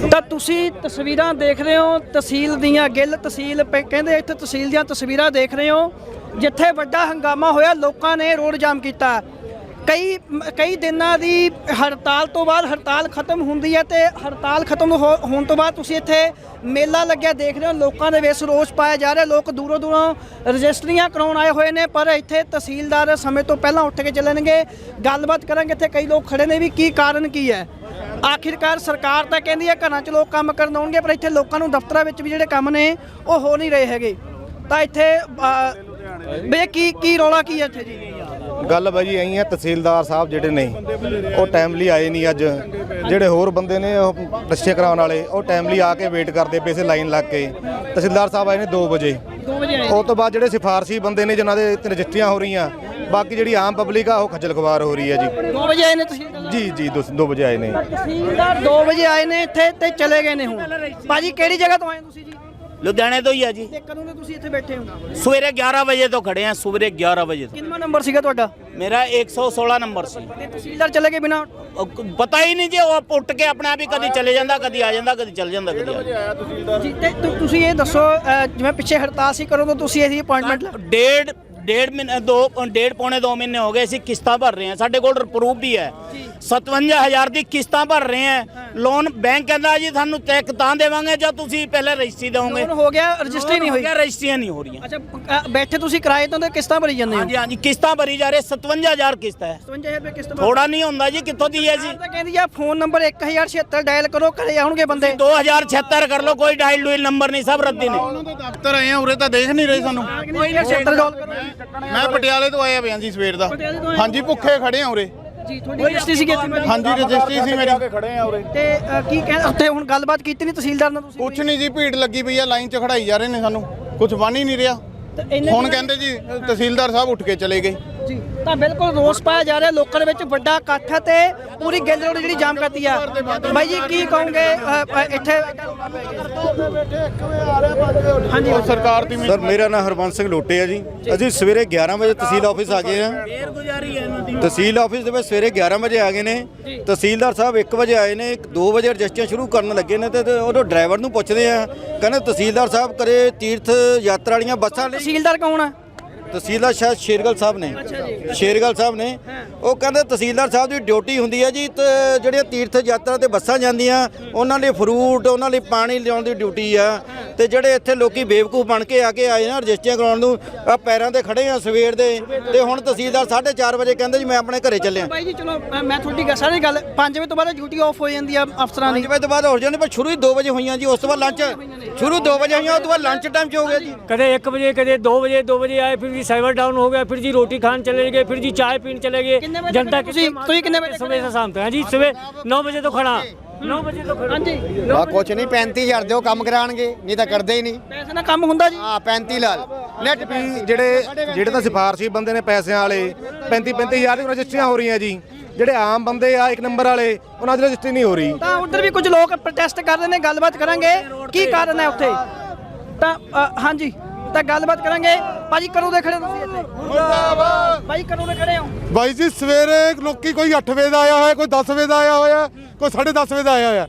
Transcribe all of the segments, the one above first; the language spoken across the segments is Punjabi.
ਤਾਂ ਤੁਸੀਂ ਤਸਵੀਰਾਂ ਦੇਖ ਰਹੇ ਹੋ, ਤਹਿਸੀਲ ਦੀਆਂ ਗਿੱਲ ਤਹਿਸੀਲ ਪ- ਕਹਿੰਦੇ ਇੱਥੇ ਤਹਿਸੀਲ ਦੀਆਂ ਤਸਵੀਰਾਂ ਦੇਖ ਰਹੇ ਹੋ, ਜਿੱਥੇ ਵੱਡਾ ਹੰਗਾਮਾ ਹੋਇਆ, ਲੋਕਾਂ ਨੇ ਰੋਡ ਜਾਮ ਕੀਤਾ। ਕਈ ਕਈ ਦਿਨਾਂ ਦੀ ਹੜਤਾਲ ਤੋਂ ਬਾਅਦ ਹੜਤਾਲ ਖਤਮ ਹੁੰਦੀ ਹੈ ਤੇ ਹੜਤਾਲ ਖਤਮ ਹੋ- ਹੋਣ ਤੋਂ ਬਾਅਦ ਤੁਸੀਂ ਇੱਥੇ ਮੇਲਾ ਲੱਗਿਆ ਦੇਖ ਰਹੇ ਹੋ ਲੋਕਾਂ ਦੇ ਵਿੱਚ ਰੋਸ ਪਾਇਆ ਜਾ ਰਿਹਾ ਲੋਕ ਦੂਰੋਂ ਦੂਰੋਂ ਰਜਿਸਟਰੀਆਂ ਕਰਾਉਣ ਆਏ ਹੋਏ ਨੇ ਪਰ ਇੱਥੇ ਤਹਿਸੀਲਦਾਰ ਸਮੇਂ ਤੋਂ ਪਹਿਲਾਂ ਉੱਠ ਕੇ ਚੱਲਣਗੇ ਗੱਲਬਾਤ ਕਰਾਂਗੇ ਇੱਥੇ ਕਈ ਲੋਕ ਖੜੇ ਨੇ ਵੀ ਕੀ ਕਾਰਨ ਕੀ ਹੈ? ਆਖਿਰਕਾਰ ਸਰਕਾਰ ਤਾਂ ਕਹਿੰਦੀ ਹੈ ਘਰਾਂ 'ਚ ਲੋਕ ਕੰਮ ਕਰਨ ਆਉਣਗੇ ਪਰ ਇੱਥੇ ਲੋਕਾਂ ਨੂੰ ਦਫ਼ਤਰਾਂ ਵਿੱਚ ਵੀ ਜਿਹੜੇ ਕੰਮ ਨੇ ਉਹ ਹੋ ਨਹੀਂ ਰਹੇ ਹੈਗੇ। ਤਾਂ ਇੱਥੇ ਅ, ਵੀ ਕੀ ਕੀ ਰੌਲਾ ਕੀ ਹੈ ਇੱਥੇ ਜੀ? ਗੱਲ ਬਾਜੀ ਐਂ ਹੈ ਤਹਿਸੀਲਦਾਰ ਸਾਹਿਬ ਜਿਹੜੇ ਨੇ ਉਹ ਟਾਈਮਲੀ ਆਏ ਨਹੀਂ ਅੱਜ। ਜਿਹੜੇ ਹੋਰ ਬੰਦੇ ਨੇ ਉਹ ਰਜਿਸਟਰ ਕਰਾਉਣ ਵਾਲੇ ਉਹ ਟਾਈਮਲੀ ਆ ਕੇ ਵੇਟ ਕਰਦੇ ਪਏ ਸੀ ਲਾਈਨ ਲੱਗ ਕੇ। ਤਹਿਸੀਲਦਾਰ ਸਾਹਿਬ ਆਏ ਨੇ 2 ਵਜੇ। 2 ਵਜੇ ਆਏ ਉਸ ਤੋਂ ਬਾਅਦ ਜਿਹੜੇ ਸਿਫਾਰਸ਼ੀ ਬੰਦੇ ਨੇ ਜਿਨ੍ਹਾਂ ਦੇ ਰਜਿਸਟਰੀਆਂ ਹੋ ਰਹੀਆਂ ਬਾਕੀ ਜਿਹੜੀ ਆਮ ਪਬਲਿਕ ਆ ਉਹ ਖੱਜਲ ਖਵਾਰ ਹੋ ਰਹੀ ਹੈ ਜੀ। 2 ਵਜੇ ਆਏ ਨੇ ਤੁਸੀਂ? ਜੀ ਜੀ 2 ਵਜੇ ਆਏ ਨੇ। ਤਹਿਸੀਲਦਾਰ 2 ਵਜੇ ਆਏ ਨੇ ਇੱਥੇ ਤੇ ਚਲੇ ਗਏ ਨੇ ਹੁਣ। ਭਾਜੀ ਕਿਹੜੀ ਜਗ੍ਹਾ ਤੋਂ ਆਏ ਤੁਸੀਂ ਜੀ? ਲੁਧਿਆਣੇ ਤੋਂ ਹੀ ਆ ਜੀ। ਤੇ ਕਦੋਂ ਦੇ ਤੁਸੀਂ ਇੱਥੇ ਬੈਠੇ ਹੋ? ਸਵੇਰੇ 11 ਵਜੇ ਤੋਂ ਖੜੇ ਆ ਸਵੇਰੇ 11 ਵਜੇ ਤੋਂ। ਕਿੰਨਾ ਨੰਬਰ ਸੀਗਾ ਤੁਹਾਡਾ? ਮੇਰਾ 116 ਨੰਬਰ ਸੀ। ਤੇ ਤਹਿਸੀਲਦਾਰ ਚਲੇ ਗਏ ਬਿਨਾ? ਉਹ ਕ- ਪਤਾ ਹੀ ਨਹੀਂ ਜੀ ਉਹ ਉੱਠ ਕੇ ਆਪਣੇ ਆਪ ਹੀ ਕਦੀ ਚਲੇ ਜਾਂਦਾ ਕਦੀ ਆ ਜਾਂਦਾ ਕਦੀ ਚਲ ਜਾਂਦਾ ਕਦੀ ਆ ਜਾਂਦਾ। ਜੀ ਤੇ ਤੁ- ਤੁਸੀਂ ਇਹ ਦੱਸੋ ਜਿਵੇਂ ਪਿੱਛੇ ਹੜਤਾਲ ਸੀ ਕਰੋ ਤਾਂ ਤੁਸੀਂ ਇਹਦੀ ਅਪਾਇੰਟਮੈਂਟ ਡੇਢ ਡੇਢ ਮਹੀਨੇ ਦੋ ਡੇਢ ਪੌਣੇ 2 ਮਹੀਨੇ ਹੋ ਗਏ ਅਸੀਂ ਕਿਸ਼ਤਾਂ ਭਰ ਰਹੇ ਹਾਂ। ਸਾਡੇ ਕੋਲ ਪ੍ਰੂਫ ਵੀ ਹੈ। 57000 ਦੀ ਕਿਸ਼ਤਾਂ ਭਰ ਰਹੇ ਹਾਂ। ਲੋਨ ਬੈਂਕ ਕਹਿੰਦਾ ਜੀ ਤੁਹਾਨੂੰ ਚੈੱਕ ਤਾਂ ਦੇਵਾਂਗੇ ਜਦ ਤੁਸੀਂ ਪਹਿਲੇ ਰਜਿਸਟਰੀ ਦੇਵੋਗੇ ਹੋ ਗਿਆ ਰਜਿਸਟਰੀ ਨਹੀਂ ਹੋਈ। ਰਜਿਸਟਰੀਆਂ ਨਹੀਂ ਹੋ ਰਹੀਆਂ। ਅੱਛਾ ਅ, ਬੈਠੇ ਤੁਸੀਂ ਕਿਰਾਏ ਤੋਂ ਤੇ ਕਿਸ਼ਤਾਂ ਭਰੀ ਜਾਂਦੇ ਹੋ। ਹਾਂਜੀ ਹਾਂਜੀ ਕਿਸ਼ਤਾਂ ਭਰੀ ਜਾ ਰਹੇ 57000 ਕਿਸ਼ਤ ਹੈ। 55000 ਰੁਪਏ ਕਿਸ਼ਤ ਭਰ- ਥੋੜਾ ਨਹੀਂ ਹੁੰਦਾ ਜੀ ਕਿੱਥੋਂ ਦੀ ਹੈ ਜੀ? ਤਾਂ ਕਹਿੰਦੀ ਆ ਫੋਨ ਨੰਬਰ 1076 ਡਾਇਲ ਕਰੋ ਘਰੇ ਆਉਣਗੇ ਬੰਦੇ। 2076 ਕਰ ਲਓ ਕੋਈ ਡਾਇਲ ਡੂਇਲ ਨੰਬਰ ਨਹੀਂ ਸਭ ਰੱਦੀ ਨੇ। ਦਫ਼ਤਰ ਆਏ ਆ ਉਰੇ ਤਾਂ ਦੇਖ ਨਹੀਂ ਰਹੇ ਸਾਨੂੰ। ਕੋਈ ਨਾ 76 ਡਾਲ ਕਰੋ। ਮੈਂ ਪਟਿਆਲੇ ਤੋਂ ਆਇਆ ਪਿਆ ਜੀ ਸਵੇਰ ਦਾ? ਹਾਂਜੀ ਭੁੱਖੇ ਖੜੇ ਆ ਉਰੇ। ਜੀ ਤੁਹਾਡੀ ਰਜਿਸਟਰੀ ਸੀ ਕਿੱਥੇ ਹਾਂਜੀ ਰਜਿਸਟਰੀ ਸੀ ਮੇਰੀ। ਖੜੇ ਆ ਉਰੇ। ਤੇ ਅ, ਕੀ ਕਹਿੰਦੇ ਉੱਥੇ ਹੁਣ ਗੱਲਬਾਤ ਕੀਤੀ ਨਹੀਂ ਤਹਿਸੀਲਦਾਰ ਨਾਲ ਤੁਸੀਂ ਕੁਛ ਨਹੀਂ ਜੀ ਭੀੜ ਲੱਗੀ ਪਈ ਆ ਲਾਈਨ 'ਚ ਖੜਾਈ ਜਾ ਰਹੇ ਨੇ ਸਾਨੂੰ। ਕੁਝ ਬਣ ਹੀ ਨਹੀਂ ਰਿਹਾ। ਤੇ ਇੰਨੇ ਹੁਣ ਦਿਨ- ਕਹਿੰਦੇ ਜੀ ਤਹਿਸੀਲਦਾਰ ਸਾਹਿਬ ਉੱਠ ਕੇ ਚਲੇ ਗਏ। ਤਾਂ ਬਿਲਕੁਲ ਰੋਸ ਪਾਇਆ ਜਾ ਰਿਹਾ ਲੋਕਾਂ ਦੇ ਵਿੱਚ ਵੱਡਾ ਇਕੱਠ ਹੈ ਤੇ ਪੂਰੀ ਗਿੱਲ ਰੋਡ ਜਿਹੜੀ ਜਾਮ ਕਰਤੀ ਆ। ਬਾਈ ਜੀ ਕੀ ਕਹੋਗੇ ਇੱਥੇ? ਹਾਂਜੀ। ਸਰਕਾਰ ਦੀ ਸਰ ਮੇਰਾ ਨਾਮ ਹਰਬੰਸ ਸਿੰਘ ਲੋਟੇ ਆ ਜੀ। ਅਸੀਂ ਸਵੇਰੇ 11 ਵਜੇ ਤਹਿਸੀਲ ਆਫਿਸ ਆ ਗਏ ਆ। ਤਹਿਸੀਲ ਆਫਿਸ ਦੇ ਵਿੱਚ ਸਵੇਰੇ 11 ਵਜੇ ਆ ਗਏ ਨੇ। ਤਹਿਸੀਲਦਾਰ ਸਾਹਿਬ 1 ਵਜੇ ਆਏ ਨੇ 2 ਵਜੇ ਰਜਿਸਟਰੀਆਂ ਸ਼ੁਰੂ ਕਰਨ ਲੱਗੇ ਨੇ ਤੇ ਉਹਦੋਂ ਡਰਾਈਵਰ ਨੂੰ ਪੁੱਛਦੇ ਆ। ਕਹਿੰਦੇ ਤਹਿਸੀਲਦਾਰ ਸਾਹਿਬ ਕਰੇ ਤੀਰਥ ਯਾਤਰਾ ਵਾਲੀਆਂ ਬੱਸਾਂ ਲਈ। ਤਹਿਸੀਲਦਾਰ ਕੌਣ ਹੈ ਤਹਿਸੀਲਦਾਰ ਸ਼ਾਇਦ ਸ਼ੇਰਗਲ ਸਾਹਿਬ ਨੇ। ਸ਼ੇਰਗਲ ਸਾਹਿਬ ਨੇ। ਉਹ ਕਹਿੰਦੇ ਤਹਿਸੀਲਦਾਰ ਸਾਹਿਬ ਦੀ ਡਿਊਟੀ ਹੁੰਦੀ ਹੈ ਜੀ ਤੇ ਜਿਹੜੀਆਂ ਤੀਰਥ ਯਾਤਰਾ ਤੇ ਬੱਸਾਂ ਜਾਂਦੀਆਂ ਉਹਨਾਂ ਲਈ ਫਰੂਟ ਉਹਨਾਂ ਲਈ ਪਾਣੀ ਲਿਆਉਣ ਦੀ ਡਿਊਟੀ ਆ। ਤੇ ਜਿਹੜੇ ਇੱਥੇ ਲੋਕੀ ਬੇਵਕੂਫ ਬਣ ਕੇ ਆ ਕੇ ਆਏ ਨਾ ਰਜਿਸਟਰੀਆਂ ਕਰਾਉਣ ਨੂੰ ਆ ਪੈਰਾਂ ਤੇ ਖੜੇ ਆ ਸਵੇਰ ਦੇ। ਤੇ ਹੁਣ ਤਹਿਸੀਲਦਾਰ 4:30 ਵਜੇ ਕਹਿੰਦੇ ਜੀ ਮੈਂ ਆਪਣੇ ਘਰੇ ਚੱਲਿਆ। ਬਾਈ ਜੀ ਚਲੋ ਮੈਂ ਤੁਹਾਡੀ ਗੱਲ ਸਾਰੀ ਗੱਲ 5 ਵਜੇ ਤੋਂ ਬਾਅਦ ਡਿਊਟੀ ਆਫ ਹੋ ਜਾਂਦੀ ਆ ਅਫਸਰਾਂ ਦੀ। 5 ਵਜੇ ਤੋਂ ਬਾਅਦ ਹੋ ਜਾਂਦੀ ਪਰ ਸ਼ੁਰੂ ਹੀ 2 ਵਜੇ ਹੋਈਆਂ ਜੀ ਉਸ ਤੋਂ ਬਾਅਦ ਲੰਚ ਸ਼ੁਰੂ 2 ਵਜੇ ਹੋਈਆਂ ਉਸ ਤੋਂ ਬਾਅਦ ਲੰਚ ਟਾਈਮ ਚ ਹੋ ਗਿਆ ਜੀ। ਕਦੇ 1 ਵਜੇ ਕਦੇ 2 ਵਜੇ 2 ਵਜੇ ਆਏ ਫਿਰ जी सर्वर डाउन हो गया फिर जी रोटी खाने चले गए फिर जी चाय पीने चले कितने गए बजे जनता तक तुसी- तुसी कितने बजे तक सुबह से शाम तक हाँ जी सुबह नौ बजे तो खड़ा नौ बजे तो खड़ा ਹਾਂਜੀ ਆ ਕੁਛ ਨਹੀਂ 35000 ਦਿਓ ਕੰਮ ਕਰਾਣਗੇ ਨਹੀਂ ਤਾਂ ਕਰਦੇ ਹੀ ਨਹੀਂ ਪੈਸੇ ਨਾਲ ਕੰਮ ਹੁੰਦਾ ਜੀ ਆ 35 ਲਾਲ ਨੈਟ ਵੀ ਜਿਹੜੇ ਜਿਹੜੇ ਤਾਂ ਸਿਫਾਰਸ਼ੀ ਬੰਦੇ ਨੇ ਪੈਸਿਆਂ ਵਾਲੇ 35 35000 ਦੀ ਰਜਿਸਟਰੀਆਂ ਹੋ ਰਹੀਆਂ ਜੀ ਜਿਹੜੇ ਆਮ ਬੰਦੇ ਆ ਇੱਕ ਨੰਬਰ ਵਾਲੇ ਉਹਨਾਂ ਦੀ ਰਜਿਸਟਰੀ ਨਹੀਂ ਹੋ ਰਹੀ ਤਾਂ ਉਧਰ ਵੀ ਕੁਝ ਲੋਕ ਪ੍ਰੋਟੈਸਟ ਕਰ ਰਹੇ ਨੇ ਗੱਲਬਾਤ ਕਰਾਂਗੇ ਕੀ ਕਾਰਨ ਹੈ ਉੱਥੇ ਤਾਂ ਅ, ਹਾਂਜੀ ਤਾਂ ਗੱਲਬਾਤ ਕਰਾਂਗੇ। ਭਾਜੀ ਕਦੋਂ ਦੇ ਖੜੇ ਹੋ ਤੁਸੀਂ ਇੱਥੇ? ਮੁਰਦਾਬਾਦ। ਭਾਜੀ ਕਦੋਂ ਦੇ ਖੜੇ ਹੋ? ਬਾਈ ਜੀ ਸਵੇਰੇ ਲੋਕੀ ਕੋਈ 8 ਵਜੇ ਦਾ ਆਇਆ ਹੋਇਆ ਕੋਈ 10 ਵਜੇ ਦਾ ਆਇਆ ਹੋਇਆ ਕੋਈ 10:30 ਵਜੇ ਦਾ ਆਇਆ ਹੋਇਆ।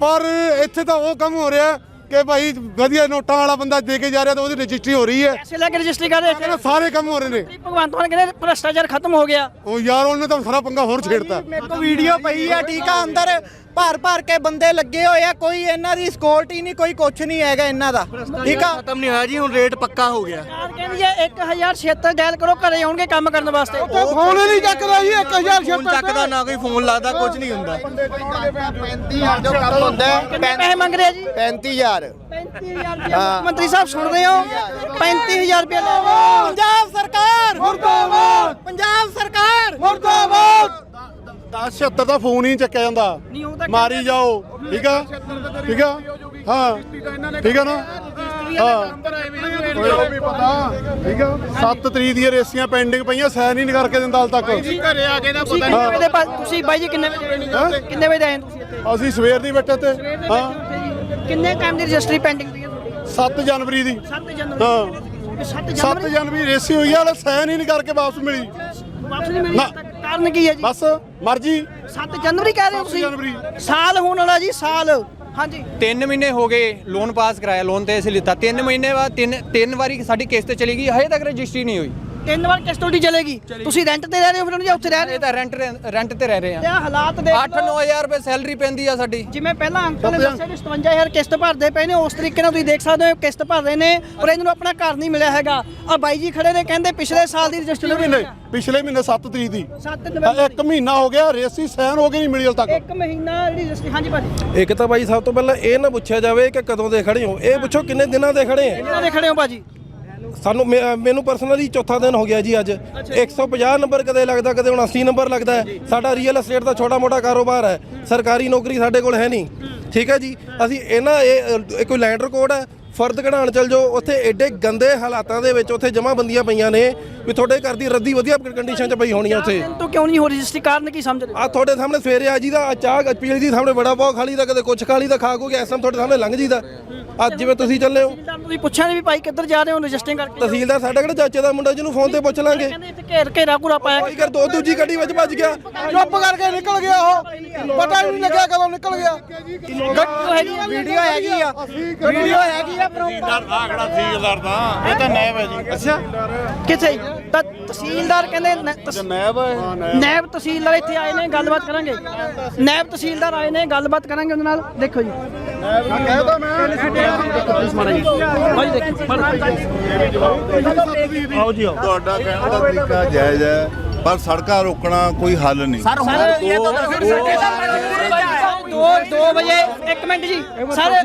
ਪਰ ਇੱਥੇ ਤਾਂ ਉਹ ਕੰਮ ਹੋ ਰਿਹਾ ਕਿ ਭਾਈ ਵਧੀਆ ਨੋਟਾਂ ਵਾਲਾ ਬੰਦਾ ਦੇ ਕੇ ਜਾ ਰਿਹਾ ਤਾਂ ਉਹਦੀ ਰਜਿਸਟਰੀ ਹੋ ਰਹੀ ਹੈ। ਪੈਸੇ ਲੈ ਕੇ ਰਜਿਸਟਰੀ ਕਰ ਰਹੇ ਇਹਨਾਂ ਸਾਰੇ ਕੰਮ ਹੋ ਰਹੇ ਨੇ। ਭਗਵੰਤ ਮਾਨ ਕਹਿੰਦੇ ਭ੍ਰਸ਼ਟਾਚਾਰ ਖਤਮ ਹੋ ਗਿਆ। ਉਹ ਯਾਰ ਉਹਨੇ ਤਾਂ ਸਾਰਾ ਪੰਗਾ ਹੋਰ ਛੇੜਤਾ। ਮੇਰੇ ਕੋਲ ਵੀਡੀਓ ਪਈ ਆ ਠੀਕ ਆ ਅੰਦਰ। ਭਰ ਭਰ ਕੇ ਬੰਦੇ ਲੱਗੇ ਹੋਏ ਆ ਕੋਈ ਇਹਨਾਂ ਦੀ ਸਕਿਉਰਟੀ ਨਹੀਂ ਕੋਈ ਕੁਛ ਨਹੀਂ ਹੈਗਾ ਇਹਨਾਂ ਦਾ। ਠੀਕ ਆ? ਖਤਮ ਨਹੀਂ ਹੋਇਆ ਜੀ ਹੁਣ ਰੇਟ ਪੱਕਾ ਹੋ ਗਿਆ। ਸਰਕਾਰ ਕਹਿੰਦੀ ਹੈ 1076 ਡਾਇਲ ਕਰੋ ਘਰੇ ਆਉਣਗੇ ਕੰਮ ਕਰਨ ਵਾਸਤੇ। ਫੋਨ ਹੀ ਨਹੀਂ ਚੱਕਦਾ ਜੀ 1000 ਫੋਨ ਚੱਕਦਾ ਨਾ ਕੋਈ ਫੋਨ ਲੱਗਦਾ ਕੁਝ ਨਹੀਂ ਹੁੰਦਾ। 35000 ਜੋ ਕੰਮ ਹੁੰਦਾ ਹੈ, ਕਿੰਨੇ ਪੈਸੇ ਮੰਗ ਰਹੇ ਆ ਜੀ? 35000 35000 ਰੁਪਏ ਮੁੱਖ ਮੰਤਰੀ ਸਾਹਿਬ ਸੁਣ ਰਹੇ ਹੋ? 35000 ਰੁਪਏ ਲੈ ਪੰਜਾਬ ਸਰਕਾਰ! ਮੁਰਦਾਬਾਦ! ਪੰਜਾਬ ਸਰਕਾਰ! ਮੁਰਦਾਬਾਦ! 1076 ਦਾ ਫੋਨ ਹੀ ਨਹੀਂ ਚੱਕਿਆ ਜਾਂਦਾ। ਨਹੀਂ ਉਹ ਤਾਂ ਮਾਰੀ ਜਾਓ ਠੀਕ ਆ? ਠੀਕ ਆ? ਹਾਂ ਠੀਕ ਆ ਨਾ? ਹਾਂ। ਪਤਾ। ਠੀਕ ਆ? 7 ਤਰੀਕ ਦੀਆਂ ਰੇਸੀਆਂ ਪੈਂਡਿੰਗ ਪਈਆਂ ਸਾਈਨ ਹੀ ਨਹੀਂ ਕਰਕੇ ਦਿੰਦਾ ਹਾਲ ਤੱਕ। ਘਰੇ ਆ ਕੇ ਨਾ ਦੇ ਬਾਅਦ ਤੁਸੀਂ ਬਾਈ ਜੀ ਕਿੰਨੇ ਵਜੇ ਕਿੰਨੇ ਵਜੇ ਆਏ ਤੁਸੀਂ ਇੱਥੇ? ਅਸੀਂ ਸਵੇਰ ਦੀ ਬੈਠੇ ਤੇ ਹਾਂ। ਕਿੰਨੇ ਟਾਈਮ ਦੀ ਰਜਿਸਟਰੀ ਪੈਂਡਿੰਗ ਪਈ ਹੈ ਤੁਹਾਡੀ? 7 ਜਨਵਰੀ ਦੀ। 7 ਜਨਵਰੀ ਹਾਂ। 7 7 ਜਨਵਰੀ ਰੇਸੀ ਹੋਈ ਆ ਹਲੇ ਸਾਈਨ ਹੀ ਨਹੀਂ ਕਰਕੇ ਵਾਪਸ ਮਿਲੀ। ਵਾਪਸ ਨਹੀਂ ਮਿਲੀ। ਕਾਰਨ ਕੀ ਹੈ ਜੀ? ਬਸ ਮਰਜ਼ੀ। 7 ਜਨਵਰੀ ਕਹਿ ਰਹੇ ਹੋ 7 ਤੁਸੀਂ? ਜਨਵਰੀ। ਸਾਲ ਹੋਣ ਵਾਲਾ ਜੀ ਸਾਲ। ਹਾਂਜੀ। 3 ਮਹੀਨੇ ਹੋ ਗਏ ਲੋਨ ਪਾਸ ਕਰਾਇਆ ਲੋਨ ਤੇ ਅਸੀਂ ਲਿੱਤਾ। 3 ਮਹੀਨੇ ਬਾਅਦ ਤਿੰਨ ਤਿੰਨ ਵਾਰੀ ਸਾਡੀ ਕਿਸ਼ਤ ਚਲੀ ਗਈ ਹਜੇ ਤੱਕ ਰਜਿਸਟਰੀ ਨਹੀਂ ਹੋਈ। ਤਿੰਨ ਵਾਰ ਕਿਸ਼ਤ ਤੁਹਾਡੀ ਚਲੇਗੀ। ਤੁਸੀਂ ਰੈਂਟ ਤੇ ਰਹਿ ਰਹੇ ਹੋ ਫਿਰ ਜਾਂ ਉੱਥੇ ਰਹਿ ਰਹੇ ਇਹ ਤਾਂ ਰੈਂਟ ਰੈਂਟ ਤੇ ਰਹਿ ਰਹੇ ਤੇ ਆ। ਆਹ ਹਾਲਾਤ ਦੇਖ 8-9000 ਰੁਪਏ ਸੈਲਰੀ ਪੈਂਦੀ ਆ ਸਾਡੀ। ਜਿਵੇਂ ਪਹਿਲਾਂ ਅੰਕਲ ਨੇ ਦੱਸਿਆ ਕਿ 57000 ਕਿਸ਼ਤ ਭਰਦੇ ਪਏ ਨੇ ਉਸ ਤਰੀਕੇ ਨਾਲ ਤੁਸੀਂ ਦੇਖ ਸਕਦੇ ਹੋ ਕਿਸ਼ਤ ਭਰ ਰਹੇ ਨੇ ਪਰ ਇਹਨਾਂ ਨੂੰ ਆਪਣਾ ਘਰ ਨਹੀਂ ਮਿਲਿਆ ਹੈਗਾ। ਆ ਬਾਈ ਜੀ ਖੜੇ ਨੇ ਕਹਿੰਦੇ ਪਿਛਲੇ ਸਾਲ ਦੀ ਪਿਛਲੇ ਰਜਿਸਟਰੀ ਮਹੀਨੇ ਪਿਛਲੇ ਮਹੀਨੇ 7 ਤਰੀਕ ਦੀ। 7 ਆਹ ਨਵੰਬਰ ਇੱਕ ਮਹੀਨਾ ਹੋ ਗਿਆ ਰੇਸੀ ਸੈਨ ਹੋ ਗਈ ਨਹੀਂ ਮਿਲੀ ਹਲ ਤੱਕ। ਇੱਕ ਮਹੀਨਾ ਜਿਹੜੀ ਰਜਿਸਟਰੀ ਹਾਂਜੀ ਭਾਜੀ। ਇੱਕ ਤਾਂ ਬਾਈ ਸਭ ਤੋਂ ਪਹਿਲਾਂ ਇਹ ਨਾ ਪੁੱਛਿਆ ਜਾਵੇ ਕਿ ਕਦੋਂ ਦੇ ਖੜੇ ਹੋ? ਇਹ ਪੁੱਛੋ ਕਿੰਨੇ ਦਿਨਾਂ ਦੇ ਖੜੇ ਆ? ਕਿੰਨਾ ਦੇ ਖੜੇ ਹੋ ਭਾਜੀ? ਸਾਨੂੰ ਮੇ- ਮੈਨੂੰ ਪਰਸਨਲੀ ਚੌਥਾ ਦਿਨ ਹੋ ਗਿਆ ਜੀ ਅੱਜ। 150 ਨੰਬਰ ਕਦੇ ਲੱਗਦਾ ਕਦੇ 79 ਨੰਬਰ ਲੱਗਦਾ ਹੈ। ਸਾਡਾ ਰੀਅਲ ਏਸਟੇਟ ਦਾ ਛੋਟਾ ਮੋਟਾ ਕਾਰੋਬਾਰ ਹੈ। ਸਰਕਾਰੀ ਨੌਕਰੀ ਸਾਡੇ ਕੋਲ ਹੈ ਨਹੀਂ। ਠੀਕ ਹੈ ਜੀ? ਅਸੀਂ ਇਹਨਾਂ ਇਹ ਅ, ਇਹ ਕੋਈ ਲੈਂਡ ਰਿਕਾਰਡ ਹੈ? ਫਰਦ ਕਢਾਣ ਚਲ ਜਾਓ। ਉੱਥੇ ਐਡੇ ਗੰਦੇ ਹਾਲਾਤਾਂ ਦੇ ਵਿੱਚ ਉੱਥੇ ਜਮਾਬੰਦੀਆਂ ਪਈਆਂ ਨੇ ਵੀ ਤੁਹਾਡੇ ਘਰ ਦੀ ਰੱਦੀ ਵਧੀਆ ਕੰਡੀਸ਼ਨ 'ਚ ਪਈ ਹੋਣੀ ਆ ਉੱਥੇ। ਤੂੰ ਕਿਉਂ ਨਹੀਂ ਹੋ ਰਜਿਸਟਰੀ ਕਾਰਨ ਕੀ ਸਮਝ ਰਹੇ? ਆ ਤੁਹਾਡੇ ਸਾਹਮਣੇ ਸਵੇਰੇ ਆ ਜੀ ਦਾ ਆ ਚਾਹ ਪੀਲੀ ਦੀ ਸਾਹਮਣੇ ਬੜਾ ਪਾਓ ਖਾਲੀ ਦਾ ਕਦੇ ਕੁਛ ਖਾਲੀ ਦਾ ਖਾ ਕੋ ਕੇ ਐਸਮ ਤੁਹਾਡੇ ਸਾਹਮਣੇ ਲੰਘ ਜੀਦਾ। ਅੱਜ ਜਿਵੇਂ ਤੁਸੀਂ ਚੱਲੇ ਹੋ। ਤਹਿਸੀਲਦਾਰ ਨੂੰ ਪੁੱਛਿਆ ਨਹੀਂ ਵੀ ਭਾਈ ਕਿੱਧਰ ਜਾ ਰਹੇ ਹੋ ਰਜਿਸਟਰਿੰਗ ਕਰਕੇ? ਤਹਿਸੀਲਦਾਰ ਸਾਡਾ ਕਿਹੜਾ ਚਾਚੇ ਦਾ ਮੁੰਡਾ ਜਿਹਨੂੰ ਫੋਨ ਤੇ ਪੁੱਛ ਲਾਂਗੇ। ਕਹਿੰਦੇ ਇੱਥੇ ਘੇਰ ਘੇਰਾ ਘੂਰਾ ਪਾਇਆ ਕੀ ਕਰ ਦੋ ਦੂਜੀ ਗੱਡੀ ਵਿੱਚ ਭੱਜ ਗਿਆ। ਚੁੱਪ ਕਰਕੇ ਨਿਕਲ ਗਿਆ ਉਹ। ਪਤਾ ਹੀ ਨਹੀਂ ਲੱਗਿਆ ਕਦੋਂ ਨਿਕਲ ਗਿਆ। ਵੀਡੀਓ ਹੈਗੀ ਆ। ਵੀਡੀਓ ਹੈਗੀ ਆ। ਇਹ ਤਾਂ ਨੈਬ ਹੈ ਜੀ। ਅੱਛਾ। ਕਿੱਥੇ? ਤਾਂ ਤਹਿਸੀਲਦਾਰ ਕਹਿੰਦੇ ਨ- ਤਸ- ਨਾਇਬ ਤਹਿਸੀਲਦਾਰ ਇੱਥੇ ਆਏ ਨੇ ਗੱਲਬਾਤ ਕਰਾਂਗੇ। ਨਾਇਬ ਤਹਿਸੀਲਦਾਰ ਆਏ ਨੇ ਗੱਲਬਾਤ ਕਰਾਂਗੇ ਉਹਦੇ ਨਾਲ। ਦੇਖੋ ਜੀ। ਭਾਈ ਦੇਖੋ ਆਓ ਜੀ ਆਓ। ਤੁਹਾਡਾ ਕਹਿਣ ਦਾ ਤਰੀਕਾ ਜਾਇਜ਼ ਹੈ ਪਰ ਸੜਕਾਂ ਰੋਕਣਾ ਕੋਈ ਹੱਲ ਨਹੀਂ। ਸਰ ਹੁਣ ਇਹ ਦੋ ਦੋ ਵਜੇ ਇੱਕ ਮਿੰਟ ਜੀ। ਸਾਰੇ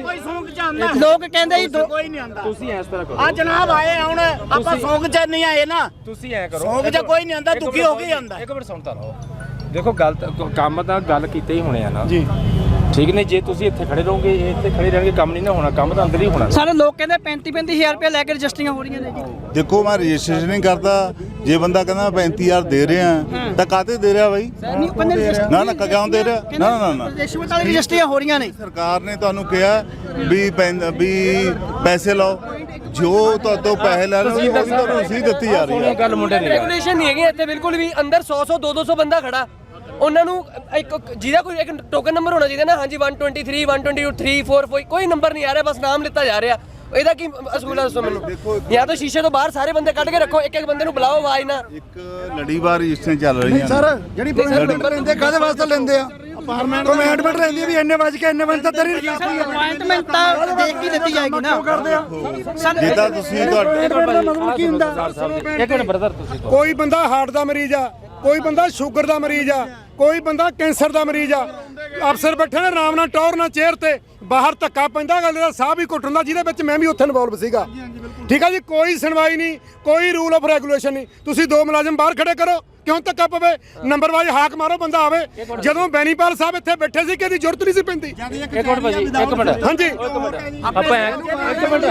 ਆਉਂਦਾ। ਲੋਕ ਕਹਿੰਦੇ ਜੀ ਦੋ ਕੋਈ ਨਹੀਂ ਆਉਂਦਾ। ਤੁਸੀਂ ਇਸ ਤਰ੍ਹਾਂ ਕਰੋ। ਆ ਜਨਾਬ ਆਏ ਹੁਣ ਆਪਾਂ ਸੌਂਕ ਚ ਨਹੀਂ ਆਏ ਨਾ। ਤੁਸੀਂ ਐ ਕਰੋ। ਸੌਂਕ ਚ ਕੋਈ ਨਹੀਂ ਆਉਂਦਾ ਦੁਖੀ ਹੋ ਕੇ ਹੀ ਆਉਂਦਾ। ਇੱਕ ਮਿੰਟ ਸੁਣਤਾ ਰਹੋ। ਦੇਖੋ ਗੱਲ ਤਾਂ- ਕੰਮ ਤਾਂ ਗੱਲ ਕੀਤੇ ਹੀ ਹੋਣੇ ਆ ਨਾ। ਜੀ। ਠੀਕ ਨੇ ਜੇ ਤੁਸੀਂ ਇੱਥੇ ਖੜੇ ਰਹੋਗੇ ਇਹ ਇੱਥੇ ਖੜੇ ਰਹਿਣਗੇ ਕੰਮ ਨਹੀਂ ਨਾ ਹੋਣਾ ਕੰਮ ਤਾਂ ਅੰਦਰ ਹੀ ਹੋਣਾ। ਸਾਰੇ ਲੋਕ ਕਹਿੰਦੇ 35 35000 ਰੁਪਏ ਲੈ ਕੇ ਰਜਿਸਟਰੀਆਂ ਹੋ ਰਹੀਆਂ ਨੇ ਜੀ। ਦੇਖੋ ਮੈਂ ਰਜਿਸਟ੍ਰੇਸ਼ਨ ਨਹੀਂ ਕਰਦਾ। ਜੇ ਬੰਦਾ ਕਹਿੰਦਾ 35000 ਦੇ ਰਿਹਾ ਤਾਂ ਕਾਤੇ ਦੇ ਰਿਹਾ ਬਾਈ? ਨਹੀਂ ਬੰਦੇ ਰਜਿਸਟਰੀ ਨਾ ਨਾ ਕਿਉਂ ਦੇ ਰਿਹਾ। ਨਾ ਨਾ ਨਾ ਰਿਸ਼ਵਤ ਵਾਲੀ ਰਜਿਸਟਰੀਆਂ ਹੋ ਰਹੀਆਂ ਨੇ। ਸਰਕਾਰ ਨੇ ਤੁਹਾਨੂੰ ਕਿਹਾ ਵੀ ਵੀ ਪੈਸੇ ਲਾਓ। ਜੋ ਤੁਹਾਡੇ ਤੋਂ ਪੈਸੇ ਲੈ ਰਹੇ ਹੋ ਉਹ ਤੁਹਾਨੂੰ ਰਸੀਦ ਦਿੱਤੀ ਜਾ ਰਹੀ ਹੈ। ਗੱਲ ਮੁੰਡੇ ਨਹੀਂ ਰੈਗੂਲੇਸ਼ਨ ਨਹੀਂ ਹੈਗੀ ਇੱਥੇ ਬਿਲਕੁਲ ਵੀ ਅੰਦਰ 100 100 200 200 ਬੰਦਾ ਖੜਾ। ਉਹਨਾਂ ਨੂੰ ਇੱਕ ਜਿਹਦਾ ਕੋਈ ਇੱਕ ਟੋਕਨ ਨੰਬਰ ਹੋਣਾ ਚਾਹੀਦਾ ਨਾ ਹਾਂਜੀ 123 122 3 4 5 ਕੋਈ ਨੰਬਰ ਨਹੀਂ ਆ ਰਿਹਾ ਬਸ ਨਾਮ ਲਿੱਤਾ ਜਾ ਰਿਹਾ। ਇਹਦਾ ਕੀ ਅਸੂਲ ਹੈ ਦੱਸੋ ਮੈਨੂੰ। ਜਾਂ ਤਾਂ ਸ਼ੀਸ਼ੇ ਤੋਂ ਬਾਹਰ ਸਾਰੇ ਬੰਦੇ ਕੱਢ ਕੇ ਰੱਖੋ ਇੱਕ ਇੱਕ ਬੰਦੇ ਨੂੰ ਬੁਲਾਓ ਆਵਾਜ਼ ਨਾ ਇੱਕ ਲੜੀਵਾਰ ਰਜਿਸਟਰੀਆਂ ਚੱਲ ਰਹੀਆਂ ਸਰ ਜਿਹੜੀ ਨੰਬਰ ਲੈਂਦੇ ਕਾਦੇ ਵਾਸਤੇ ਲੈਂਦੇ ਆ? ਕਮੈਂਟਮੈਂਟ ਰਹਿੰਦੀ ਵੀ ਇੰਨੇ ਵਜ ਕੇ ਇੰਨੇ ਵਜ ਤਾਂ ਤੇਰੀ ਅਪਾਇੰਟਮੈਂਟ ਤਾਂ ਦੇਖ ਕੇ ਦਿੱਤੀ ਜਾਏਗੀ ਨਾ। ਸਰ ਜਿੱਦਾਂ ਤੁਸੀਂ ਤੁਹਾਡੇ ਇੱਕ ਮਿੰਟ ਬ੍ਰਦਰ ਤੁਸੀਂ ਕੋਈ ਬੰਦਾ ਹਾਰਟ ਦਾ ਮਰੀਜ਼ ਆ ਕੋਈ ਬੰਦਾ ਸ਼ੂਗਰ ਦਾ ਮਰੀਜ਼ ਆ ਕੋਈ ਬੰਦਾ ਕੈਂਸਰ ਦਾ ਮਰੀਜ਼ ਆ। ਅਫਸਰ ਬੈਠੇ ਨੇ ਆਰਾਮ ਨਾਲ ਟੌਰ ਨਾਲ ਚੇਅਰ ਤੇ ਬਾਹਰ ਧੱਕਾ ਪੈਂਦਾ ਗੱਲ ਦਾ ਸਾਹ ਵੀ ਘੁੱਟਣ ਦਾ ਜਿਹਦੇ ਵਿੱਚ ਮੈਂ ਵੀ ਉੱਥੇ ਇਨਵੋਲਵ ਸੀਗਾ। ਠੀਕ ਆ ਜੀ ਕੋਈ ਸੁਣਵਾਈ ਨਹੀਂ ਕੋਈ ਰੂਲ ਆਫ ਰੈਗੂਲੇਸ਼ਨ ਨਹੀਂ। ਤੁਸੀਂ ਦੋ ਮੁਲਾਜ਼ਮ ਬਾਹਰ ਖੜੇ ਕਰੋ ਕਿਉਂ ਧੱਕਾ ਪਵੇ? ਨੰਬਰ ਵਾਈਜ਼ ਹਾਕ ਮਾਰੋ ਬੰਦਾ ਆਵੇ। ਜਦੋਂ ਬੈਨੀਪਾਲ ਸਾਹਿਬ ਇੱਥੇ ਬੈਠੇ ਸੀ ਕਿਹਦੀ ਜ਼ਰੂਰਤ ਨਹੀਂ ਸੀ ਪੈਂਦੀ? ਇੱਕ ਮਿੰਟ ਭਾਜੀ ਇੱਕ ਮਿੰਟ। ਹਾਂਜੀ। ਆਪਾਂ ਇੱਕ ਮਿੰਟ।